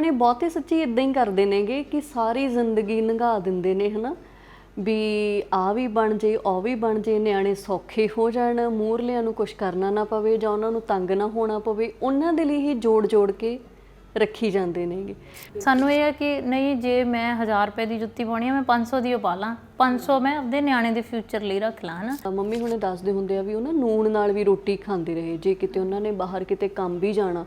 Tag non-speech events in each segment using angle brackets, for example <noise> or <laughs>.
ਆਪਣੇ ਬਹੁਤੇ ਸੱਚੀ ਇਦਾਂ ਹੀ ਕਰਦੇ ਨੇਗੇ ਕਿ ਸਾਰੀ ਜ਼ਿੰਦਗੀ ਲੰਘਾ ਦਿੰਦੇ ਨੇ ਹਨਾ? ਵੀ ਆ ਵੀ ਬਣ ਜੇ ਉਹ ਵੀ ਬਣ ਜੇ ਨਿਆਣੇ ਸੌਖੇ ਹੋ ਜਾਣ ਮੂਰਲਿਆਂ ਨੂੰ ਕੁਝ ਕਰਨਾ ਨਾ ਪਵੇ ਜਾਂ ਉਹਨਾਂ ਨੂੰ ਤੰਗ ਨਾ ਹੋਣਾ ਪਵੇ ਉਹਨਾਂ ਦੇ ਲਈ ਹੀ ਜੋੜ ਜੋੜ ਕੇ ਰੱਖੀ ਜਾਂਦੇ ਨੇਗੇ। ਸਾਨੂੰ ਇਹ ਹੈ ਕਿ ਨਹੀਂ ਜੇ ਮੈਂ 1000 ਰੁਪਏ ਦੀ ਜੁੱਤੀ ਪਾਉਣੀ ਹੈ ਮੈਂ 500 ਦੀ ਉਹ ਪਾ ਲਾਂ। 500 ਮੈਂ ਆਪਦੇ ਨਿਆਣੇ ਦੇ ਫਿਊਚਰ ਲਈ ਰੱਖ ਲਾਂ ਹਨਾ? ਮੰਮੀ ਹੁਣੇ ਦੱਸਦੇ ਹੁੰਦੇ ਆ ਵੀ ਉਹ ਨਾ ਨੂਣ ਨਾਲ ਵੀ ਰੋਟੀ ਖਾਂਦੇ ਰਹੇ ਜੇ ਕਿਤੇ ਉਹਨਾਂ ਨੇ ਬਾਹਰ ਕਿਤੇ ਕੰਮ ਵੀ ਜਾਣਾ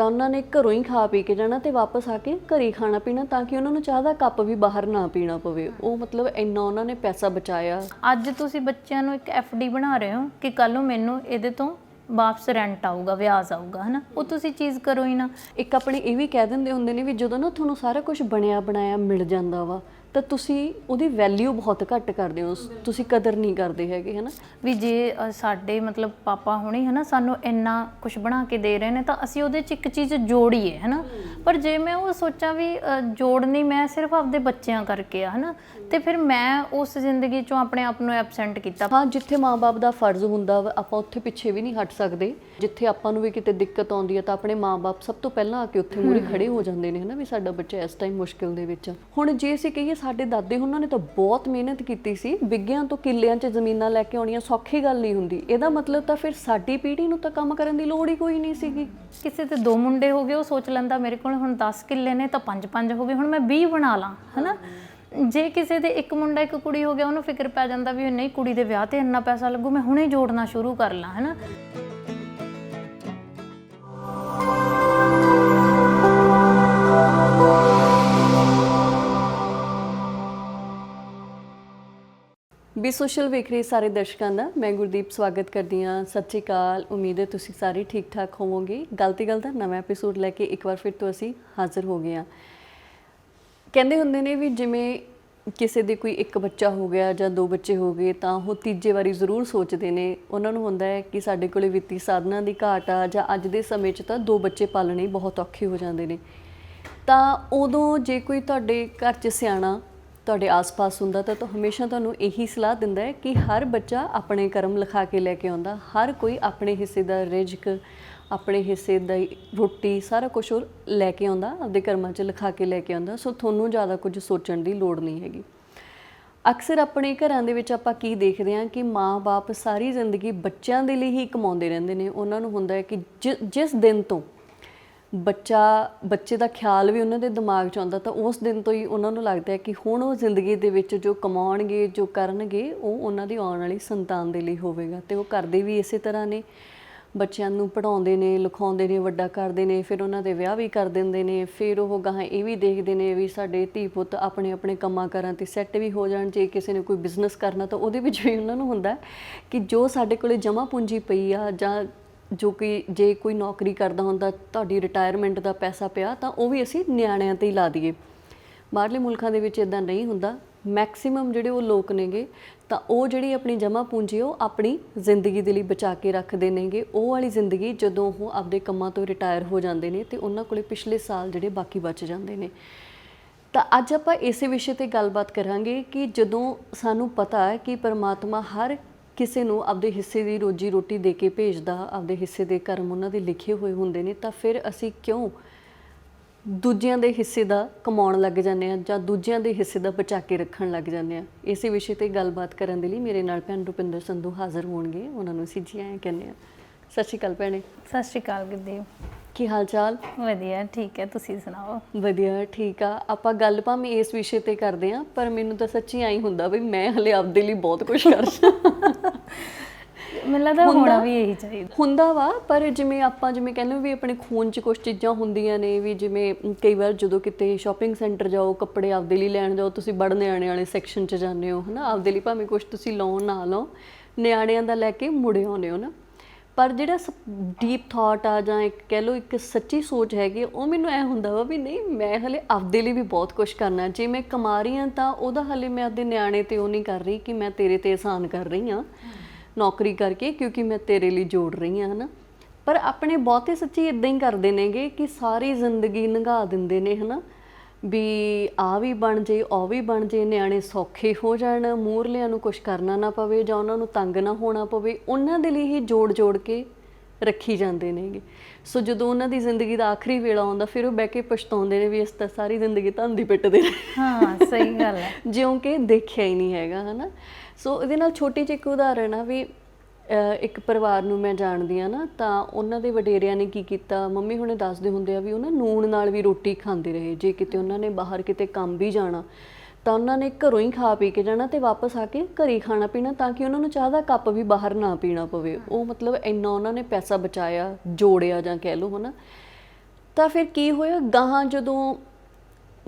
ਤਾਂ ਉਹਨਾਂ ਨੇ ਘਰੋਂ ਹੀ ਖਾ ਪੀ ਕੇ ਜਾਣਾ ਤੇ ਵਾਪਸ ਆ ਕੇ ਘਰੇ ਖਾਣਾ ਪੀਣਾ ਤਾਂ ਕਿ ਉਹਨਾਂ ਨੂੰ ਚਾਹ ਦਾ ਕੱਪ ਵੀ ਬਾਹਰ ਨਾ ਪੀਣਾ ਪਵੇ। ਉਹ ਮਤਲਬ ਇੰਨਾ ਉਹਨਾਂ ਨੇ ਪੈਸਾ ਬਚਾਇਆ। ਅੱਜ ਤੁਸੀਂ ਬੱਚਿਆਂ ਨੂੰ ਇੱਕ ਡੀ ਬਣਾ ਰਹੇ ਹੋ ਕਿ ਕੱਲ ਨੂੰ ਮੈਨੂੰ ਇਹਦੇ ਤੋਂ ਵਾਪਸ ਰੈਂਟ ਆਊਗਾ ਵਿਆਜ ਆਊਗਾ ਹਨਾ? ਉਹ ਤੁਸੀਂ ਚੀਜ਼ ਕਰੋ ਹੀ ਨਾ। ਇੱਕ ਆਪਣੇ ਇਹ ਵੀ ਕਹਿ ਦਿੰਦੇ ਹੁੰਦੇ ਨੇ ਵੀ ਜਦੋਂ ਨਾ ਤੁਹਾਨੂੰ ਸਾਰਾ ਕੁਝ ਬਣਿਆ ਬਣਾਇਆ ਮਿਲ ਜਾਂਦਾ ਵਾ ਤਾਂ ਤੁਸੀਂ ਉਹਦੀ ਵੈਲਿਊ ਬਹੁਤ ਘੱਟ ਕਰਦੇ ਹੋ ਤੁਸੀਂ ਕਦਰ ਨਹੀਂ ਕਰਦੇ ਹੈਗੇ ਹਨਾ? ਵੀ ਜੇ ਅ, ਸਾਡੇ ਮਤਲਬ ਪਾਪਾ ਹੁਣੀ ਹਨਾ ਸਾਨੂੰ ਇੰਨਾ ਕੁਝ ਬਣਾ ਕੇ ਦੇ ਰਹੇ ਨੇ ਤਾਂ ਅਸੀਂ ਉਹਦੇ ਚ ਇੱਕ ਚੀਜ਼ ਜੋੜੀਏ ਹਨਾ? ਪਰ ਜੇ ਮੈਂ ਉਹ ਸੋਚਾਂ ਵੀ ਅ, ਜੋੜਨੀ ਮੈਂ ਸਿਰਫ ਆਪਦੇ ਬੱਚਿਆਂ ਕਰਕੇ ਆ ਹਨਾ? ਤੇ ਫਿਰ ਮੈਂ ਉਸ ਜ਼ਿੰਦਗੀ ਚੋਂ ਆਪਣੇ ਆਪ ਨੂੰ ਐਬਸੈਂਟ ਕੀਤਾ। ਹਾਂ ਜਿੱਥੇ ਮਾਪੇ ਦਾ ਫਰਜ਼ ਹੁੰਦਾ ਵਾ ਆਪਾਂ ਉੱਥੇ ਪਿੱਛੇ ਵੀ ਨਹੀਂ ਹਟ ਸਕਦੇ। ਜਿੱਥੇ ਆਪਾਂ ਨੂੰ ਵੀ ਕਿਤੇ ਦਿੱਕਤ ਆਉਂਦੀ ਹੈ ਤਾਂ ਆਪਣੇ ਮਾਪੇ ਸਭ ਤੋਂ ਪਹਿਲਾਂ ਆ ਕੇ ਉੱਥੇ ਮੂਰੇ ਖੜੇ ਹੋ ਜਾਂਦੇ ਨੇ ਹਨਾ ਵੀ ਸਾਡਾ ਬੱਚਾ ਇਸ ਟਾਈਮ ਮੁਸ਼ਕਿਲ ਦੇ ਵਿੱਚ। ਹੁਣ ਜੇ ਅਸੀਂ ਕਹੀਏ ਸਾਡੇ ਦਾਦੇ ਉਹਨਾਂ ਨੇ ਤਾਂ ਬਹੁਤ ਮਿਹਨਤ ਕੀਤੀ ਸੀ। ਵਿੱਗਿਆਂ ਤੋਂ ਕਿੱਲਿਆਂ 'ਚ ਜ਼ਮੀਨਾਂ ਲੈ ਕੇ ਆਉਣੀਆਂ ਸੌਖੀ ਗੱਲ ਨਹੀਂ ਹੁੰਦੀ। ਇਹਦਾ ਮਤਲਬ ਤਾਂ ਫਿਰ ਸਾਡੀ ਪੀੜ੍ਹੀ ਨੂੰ ਤਾਂ ਕੰਮ ਕਰਨ ਦੀ ਲੋੜ ਹੀ ਕੋਈ ਨਹੀਂ ਸੀਗੀ। ਕਿਸੇ ਤੇ ਦੋ ਮੁੰਡੇ ਹੋ ਗਏ ਉਹ ਸੋਚ ਲੈਂਦਾ ਮੇਰੇ ਕੋਲ ਹੁਣ 10 ਕਿੱਲੇ ਨੇ ਤਾਂ 5-5 ਹੋ ਗਏ ਹੁਣ ਮੈਂ 20 ਬਣਾ ਲਾਂ ਹਨਾ? ਜੇ ਕਿਸੇ ਦੇ ਇੱਕ ਮੁੰਡਾ ਇੱਕ ਕੁੜੀ ਹੋ ਗਿਆ, ਉਹਨੂੰ ਫਿਕਰ ਪੈ ਜਾਂਦਾ ਵੀ ਨਹੀਂ, ਕੁੜੀ ਦੇ ਵਿਆਹ ਤੇ ਇੰਨਾ ਪੈਸਾ ਲੱਗੂ, ਮੈਂ ਹੁਣੇ ਜੋੜਨਾ ਸ਼ੁਰੂ ਕਰ ਲਾਂ, ਹਨਾ? ਵੀ ਸੋਸ਼ਲ ਵੇਖ ਰਹੇ ਸਾਰੇ ਦਰਸ਼ਕਾਂ ਦਾ, ਮੈਂ ਗੁਰਦੀਪ ਸਵਾਗਤ ਕਰਦੀ ਹਾਂ। ਸਤਿ ਸ਼੍ਰੀ ਅਕਾਲ, ਉਮੀਦ ਹੈ ਤੁਸੀਂ ਸਾਰੇ ਠੀਕ ਠਾਕ ਹੋਵੋਗੇ ਗਲਤੀ ਗੱਲ ਦਾ ਨਵਾਂ ਐਪੀਸੋਡ ਲੈ ਕੇ ਇੱਕ ਵਾਰ ਫਿਰ ਤੋਂ ਅਸੀਂ ਹਾਜ਼ਰ ਹੋ ਗਏ ਹਾਂ। ਕਹਿੰਦੇ ਹੁੰਦੇ ਨੇ ਵੀ ਜਿਵੇਂ ਕਿਸੇ ਦੇ ਕੋਈ ਇੱਕ ਬੱਚਾ ਹੋ ਗਿਆ ਜਾਂ ਦੋ ਬੱਚੇ ਹੋ ਗਏ, ਤਾਂ ਉਹ ਤੀਜੇ ਵਾਰੀ ਜ਼ਰੂਰ ਸੋਚਦੇ ਨੇ। ਉਹਨਾਂ ਨੂੰ ਹੁੰਦਾ ਹੈ ਕਿ ਸਾਡੇ ਕੋਲੇ ਵਿੱਤੀ ਸਾਧਨਾਂ ਦੀ ਘਾਟ ਆ ਜਾਂ ਅੱਜ ਦੇ ਸਮੇਂ 'ਚ ਤਾਂ ਦੋ ਬੱਚੇ ਪਾਲਣੇ ਬਹੁਤ ਔਖੇ ਹੋ ਜਾਂਦੇ ਨੇ। ਤਾਂ ਉਦੋਂ ਜੇ ਕੋਈ ਤੁਹਾਡੇ ਘਰ 'ਚ ਸਿਆਣਾ ਤੁਹਾਡੇ ਆਸ-ਪਾਸ ਹੁੰਦਾ, ਤਾਂ ਤਾਂ ਹਮੇਸ਼ਾ ਤੁਹਾਨੂੰ ਇਹੀ ਸਲਾਹ ਦਿੰਦਾ ਹੈ ਕਿ ਹਰ ਬੱਚਾ ਆਪਣੇ ਕਰਮ ਲਿਖਾ ਕੇ ਲੈ ਕੇ ਆਉਂਦਾ, ਹਰ ਕੋਈ ਆਪਣੇ ਹਿੱਸੇ ਦਾ ਰਿਜ਼ਕ ਆਪਣੇ ਹਿੱਸੇ ਦਾ ਰੋਟੀ ਸਾਰਾ ਕੁਝ ਉਹ ਲੈ ਕੇ ਆਉਂਦਾ, ਆਪਦੇ ਕਰਮਾਂ 'ਚ ਲਿਖਾ ਕੇ ਲੈ ਕੇ ਆਉਂਦਾ, ਸੋ ਤੁਹਾਨੂੰ ਜ਼ਿਆਦਾ ਕੁਝ ਸੋਚਣ ਦੀ ਲੋੜ ਨਹੀਂ ਹੈਗੀ। ਅਕਸਰ ਆਪਣੇ ਘਰਾਂ ਦੇ ਵਿੱਚ ਆਪਾਂ ਕੀ ਦੇਖਦੇ ਹਾਂ ਕਿ ਮਾਂ-ਬਾਪ ਸਾਰੀ ਜ਼ਿੰਦਗੀ ਬੱਚਿਆਂ ਦੇ ਲਈ ਹੀ ਕਮਾਉਂਦੇ ਰਹਿੰਦੇ ਨੇ। ਉਹਨਾਂ ਨੂੰ ਹੁੰਦਾ ਹੈ ਕਿ ਜਿਸ ਦਿਨ ਤੋਂ ਬੱਚਾ, ਬੱਚੇ ਦਾ ਖਿਆਲ ਵੀ ਉਹਨਾਂ ਦੇ ਦਿਮਾਗ 'ਚ ਆਉਂਦਾ, ਤਾਂ ਉਸ ਦਿਨ ਤੋਂ ਹੀ ਉਹਨਾਂ ਨੂੰ ਲੱਗਦਾ ਹੈ ਕਿ ਹੁਣ ਉਹ ਜ਼ਿੰਦਗੀ ਦੇ ਵਿੱਚ ਜੋ ਕਮਾਉਣਗੇ, ਜੋ ਕਰਨਗੇ, ਉਹ ਉਹਨਾਂ ਦੀ ਆਉਣ ਵਾਲੀ ਸੰਤਾਨ ਦੇ ਲਈ ਹੋਵੇਗਾ ਤੇ ਉਹ ਕਰਦੇ ਵੀ ਇਸੇ ਤਰ੍ਹਾਂ ਨੇ। ਬੱਚਿਆਂ ਨੂੰ ਪੜਾਉਂਦੇ ਨੇ, ਲਿਖਾਉਂਦੇ ਨੇ, ਵੱਡਾ ਕਰਦੇ ਨੇ, ਫਿਰ ਉਹਨਾਂ ਦੇ ਵਿਆਹ ਵੀ ਕਰ ਦਿੰਦੇ ਨੇ, ਫਿਰ ਉਹ ਗਾਹਾਂ ਇਹ ਵੀ ਦੇਖਦੇ ਨੇ ਵੀ ਸਾਡੇ ਧੀ ਪੁੱਤ ਆਪਣੇ ਆਪਣੇ ਕੰਮਾਂ ਕਾਰਾਂ ਤੇ ਸੈੱਟ ਵੀ ਹੋ ਜਾਣ, ਜੇ ਕਿਸੇ ਨੇ ਕੋਈ ਬਿਜ਼ਨਸ ਕਰਨਾ ਤਾਂ ਉਹਦੇ ਵਿੱਚ ਵੀ ਉਹਨਾਂ ਨੂੰ ਹੁੰਦਾ ਕਿ ਜੋ ਸਾਡੇ ਕੋਲੇ ਜਮ੍ਹਾਂ ਪੂੰਜੀ ਪਈ ਆ ਜਾਂ ਜੋ ਕਿ ਜੇ ਕੋਈ ਨੌਕਰੀ ਕਰਦਾ ਹੁੰਦਾ, ਤੁਹਾਡੀ ਰਿਟਾਇਰਮੈਂਟ ਦਾ ਪੈਸਾ ਪਿਆ ਤਾਂ ਉਹ ਵੀ ਅਸੀਂ ਨਿਆਣਿਆਂ ਤੇ ਹੀ ਲਾ ਦਈਏ। ਬਾਹਰਲੇ ਮੁਲਕਾਂ ਦੇ ਵਿੱਚ ਇਦਾਂ ਨਹੀਂ ਹੁੰਦਾ। ਮੈਕਸਿਮਮ ਜਿਹੜੇ ਉਹ ਲੋਕ ਨੇਗੇ, ਤਾਂ ਉਹ ਜਿਹੜੀ ਆਪਣੀ ਜਮ੍ਹਾਂ ਪੂੰਜੀ ਉਹ ਆਪਣੀ ਜ਼ਿੰਦਗੀ ਦੇ ਲਈ ਬਚਾ ਕੇ ਰੱਖਦੇ ਨੇਗੇ। ਉਹ ਵਾਲੀ ਜ਼ਿੰਦਗੀ ਜਦੋਂ ਉਹ ਆਪਦੇ ਕੰਮਾਂ ਤੋਂ ਰਿਟਾਇਰ ਹੋ ਜਾਂਦੇ ਨੇ ਤੇ ਉਹਨਾਂ ਕੋਲੇ ਪਿਛਲੇ ਸਾਲ ਜਿਹੜੇ ਬਾਕੀ ਬਚ ਜਾਂਦੇ ਨੇ। ਤਾਂ ਅੱਜ ਆਪਾਂ ਇਸੇ ਵਿਸ਼ੇ ਤੇ ਗੱਲਬਾਤ ਕਰਾਂਗੇ ਕਿ ਜਦੋਂ ਸਾਨੂੰ ਪਤਾ ਹੈ ਕਿ ਪਰਮਾਤਮਾ ਹਰ ਕਿਸੇ ਨੂੰ ਆਪਦੇ ਹਿੱਸੇ ਦੀ ਰੋਜੀ ਰੋਟੀ ਦੇ ਕੇ ਭੇਜਦਾ, ਆਪਦੇ ਹਿੱਸੇ ਦੇ ਕਰਮ ਉਹਨਾਂ ਦੇ ਲਿਖੇ ਹੋਏ ਹੁੰਦੇ ਨੇ, ਤਾਂ ਫਿਰ ਅਸੀਂ ਕਿਉਂ ਦੂਜਿਆਂ ਦੇ ਹਿੱਸੇ ਦਾ ਕਮਾਉਣ ਲੱਗ ਜਾਂਦੇ ਆ ਜਾਂ ਦੂਜਿਆਂ ਦੇ ਹਿੱਸੇ ਦਾ ਬਚਾ ਕੇ ਰੱਖਣ ਲੱਗ ਜਾਂਦੇ ਆ ਇਸੇ ਵਿਸ਼ੇ ਤੇ ਗੱਲਬਾਤ ਕਰਨ ਦੇ ਲਈ ਮੇਰੇ ਨਾਲ ਭੈਣ ਰੁਪਿੰਦਰ ਸੰਧੂ ਹਾਜ਼ਰ ਹੋਣਗੇ। ਉਹਨਾਂ ਨੂੰ ਅਸੀਂ ਜੀ ਆਇਆਂ ਕਹਿੰਦੇ ਆ ਸਤਿ ਸ਼੍ਰੀ ਅਕਾਲ ਭੈਣੇ। ਸਤਿ ਸ਼੍ਰੀ ਅਕਾਲ ਗੁਰਦੀਪ। ਕੀ ਹਾਲ ਚਾਲ? ਵਧੀਆ ਠੀਕ ਹੈ। ਤੁਸੀਂ ਸੁਣਾਓ? ਵਧੀਆ ਠੀਕ ਆ। ਆਪਾਂ ਗੱਲ ਭਾਵੇਂ ਇਸ ਵਿਸ਼ੇ ਤੇ ਕਰਦੇ ਆ ਪਰ ਮੈਨੂੰ ਤਾਂ ਸੱਚੀ ਆਈ ਹੁੰਦਾ ਵੀ ਮੈਂ ਹਲੇ ਆਪਦੇ ਲਈ ਬਹੁਤ ਕੁਝ ਕਰ <laughs> ਮੈਨੂੰ ਲੱਗਦਾ ਹੋਣਾ ਵੀ ਇਹੀ ਚਾਹੀਦਾ। ਹੁੰਦਾ ਵਾ ਪਰ ਜਿਵੇਂ ਆਪਾਂ ਜਿਵੇਂ ਕਹਿੰਦੇ ਵੀ ਆਪਣੇ ਖੂਨ 'ਚ ਕੁਝ ਚੀਜ਼ਾਂ ਹੁੰਦੀਆਂ ਨੇ ਵੀ ਜਿਵੇਂ ਕਈ ਵਾਰ ਜਦੋਂ ਕਿਤੇ ਸ਼ਾਪਿੰਗ ਸੈਂਟਰ ਜਾਓ ਕੱਪੜੇ ਆਪਦੇ ਲਈ ਲੈਣ ਜਾਓ ਤੁਸੀਂ ਬੜ ਨਿਆਣੇ ਵਾਲੇ ਸੈਕਸ਼ਨ 'ਚ ਜਾਂਦੇ ਹੋ ਹਨਾ? ਆਪਦੇ ਲਈ ਭਾਵੇਂ ਕੁਝ ਤੁਸੀਂ ਲਓ ਨਾ ਲਓ ਨਿਆਣਿਆਂ ਦਾ ਲੈ ਕੇ ਮੁੜੇ ਆਉਂਦੇ ਹੋ ਨਾ ਪਰ ਜਿਹੜਾ ਡੀਪ ਥਾਟ ਆ ਜਾਂ ਇੱਕ ਕਹਿ ਲਓ ਇੱਕ ਸੱਚੀ ਸੋਚ ਹੈਗੀ ਉਹ ਮੈਨੂੰ ਐ ਹੁੰਦਾ ਵਾ ਵੀ ਨਹੀਂ ਮੈਂ ਹਲੇ ਆਪਦੇ ਲਈ ਵੀ ਬਹੁਤ ਕੁਝ ਕਰਨਾ। ਜੇ ਮੈਂ ਕਮਾ ਰਹੀ ਹਾਂ ਤਾਂ ਉਹਦਾ ਹਲੇ ਮੈਂ ਆਪਦੇ ਨਿਆਣੇ ਤੇ ਉਹ ਨਹੀਂ ਕਰ ਰਹੀ ਕਿ ਮੈਂ ਤੇਰੇ ਤੇ ਆਸਾਨ ਕਰ ਰਹੀ ਹਾਂ। ਨੌਕਰੀ ਕਰਕੇ ਕਿਉਂਕਿ ਮੈਂ ਤੇਰੇ ਲਈ ਜੋੜ ਰਹੀ ਹਾਂ, ਹਨਾ? ਪਰ ਆਪਣੇ ਬਹੁਤੇ ਸੱਚੀ ਇਦਾਂ ਹੀ ਕਰਦੇ ਨੇਗੇ ਕਿ ਸਾਰੀ ਜ਼ਿੰਦਗੀ ਲੰਘਾ ਦਿੰਦੇ ਨੇ, ਹਨਾ? ਵੀ ਆ ਵੀ ਬਣ ਜੇ, ਉਹ ਵੀ ਬਣ ਜੇ, ਨਿਆਣੇ ਸੌਖੇ ਹੋ ਜਾਣ ਮੂਰਲਿਆਂ ਨੂੰ ਕੁਝ ਕਰਨਾ ਨਾ ਪਵੇ ਜਾਂ ਉਹਨਾਂ ਨੂੰ ਤੰਗ ਨਾ ਹੋਣਾ ਪਵੇ, ਉਹਨਾਂ ਦੇ ਲਈ ਹੀ ਜੋੜ ਜੋੜ ਕੇ ਰੱਖੀ ਜਾਂਦੇ ਨੇਗੇ। ਸੋ ਜਦੋਂ ਉਹਨਾਂ ਦੀ ਜ਼ਿੰਦਗੀ ਦਾ ਆਖਰੀ ਵੇਲਾ ਆਉਂਦਾ ਫਿਰ ਉਹ ਬਹਿ ਕੇ ਪਛਤਾਉਂਦੇ ਨੇ ਵੀ ਇਸ ਤਾਂ ਸਾਰੀ ਜ਼ਿੰਦਗੀ ਧੰਦੀ ਪਿੱਟਦੇ ਨੇ ਹਾਂ। ਸਹੀ ਗੱਲ ਹੈ। <laughs> ਜਿਉਂ ਕਿ ਦੇਖਿਆ ਹੀ ਨਹੀਂ ਹੈਗਾ ਹਨਾ। ਸੋ ਇਹਦੇ ਨਾਲ ਛੋਟੀ ਜਿਹੀ ਇੱਕ ਉਦਾਹਰਣ ਆ ਵੀ ਇੱਕ ਪਰਿਵਾਰ ਨੂੰ ਮੈਂ ਜਾਣਦੀ ਆ ਨਾ ਤਾਂ ਉਹਨਾਂ ਦੇ ਵਡੇਰਿਆਂ ਨੇ ਕੀ ਕੀਤਾ? ਮੰਮੀ ਹੁਣੇ ਦੱਸਦੇ ਹੁੰਦੇ ਆ ਵੀ ਉਹ ਨਾ ਨੂਣ ਨਾਲ ਵੀ ਰੋਟੀ ਖਾਂਦੇ ਰਹੇ। ਜੇ ਕਿਤੇ ਉਹਨਾਂ ਨੇ ਬਾਹਰ ਕਿਤੇ ਕੰਮ ਵੀ ਜਾਣਾ ਤਾਂ ਉਹਨਾਂ ਨੇ ਘਰੋਂ ਹੀ ਖਾ ਪੀ ਕੇ ਜਾਣਾ ਤੇ ਵਾਪਸ ਆ ਕੇ ਘਰੇ ਹੀ ਖਾਣਾ ਪੀਣਾ ਤਾਂ ਕਿ ਉਹਨਾਂ ਨੂੰ ਚਾਹ ਦਾ ਕੱਪ ਵੀ ਬਾਹਰ ਨਾ ਪੀਣਾ ਪਵੇ। ਉਹ ਮਤਲਬ ਇੰਨਾ ਉਹਨਾਂ ਨੇ ਪੈਸਾ ਬਚਾਇਆ, ਜੋੜਿਆ ਜਾਂ ਕਹਿ ਲਓ ਹਨਾ। ਤਾਂ ਫਿਰ ਕੀ ਹੋਇਆ? ਗਾਹਾਂ ਜਦੋਂ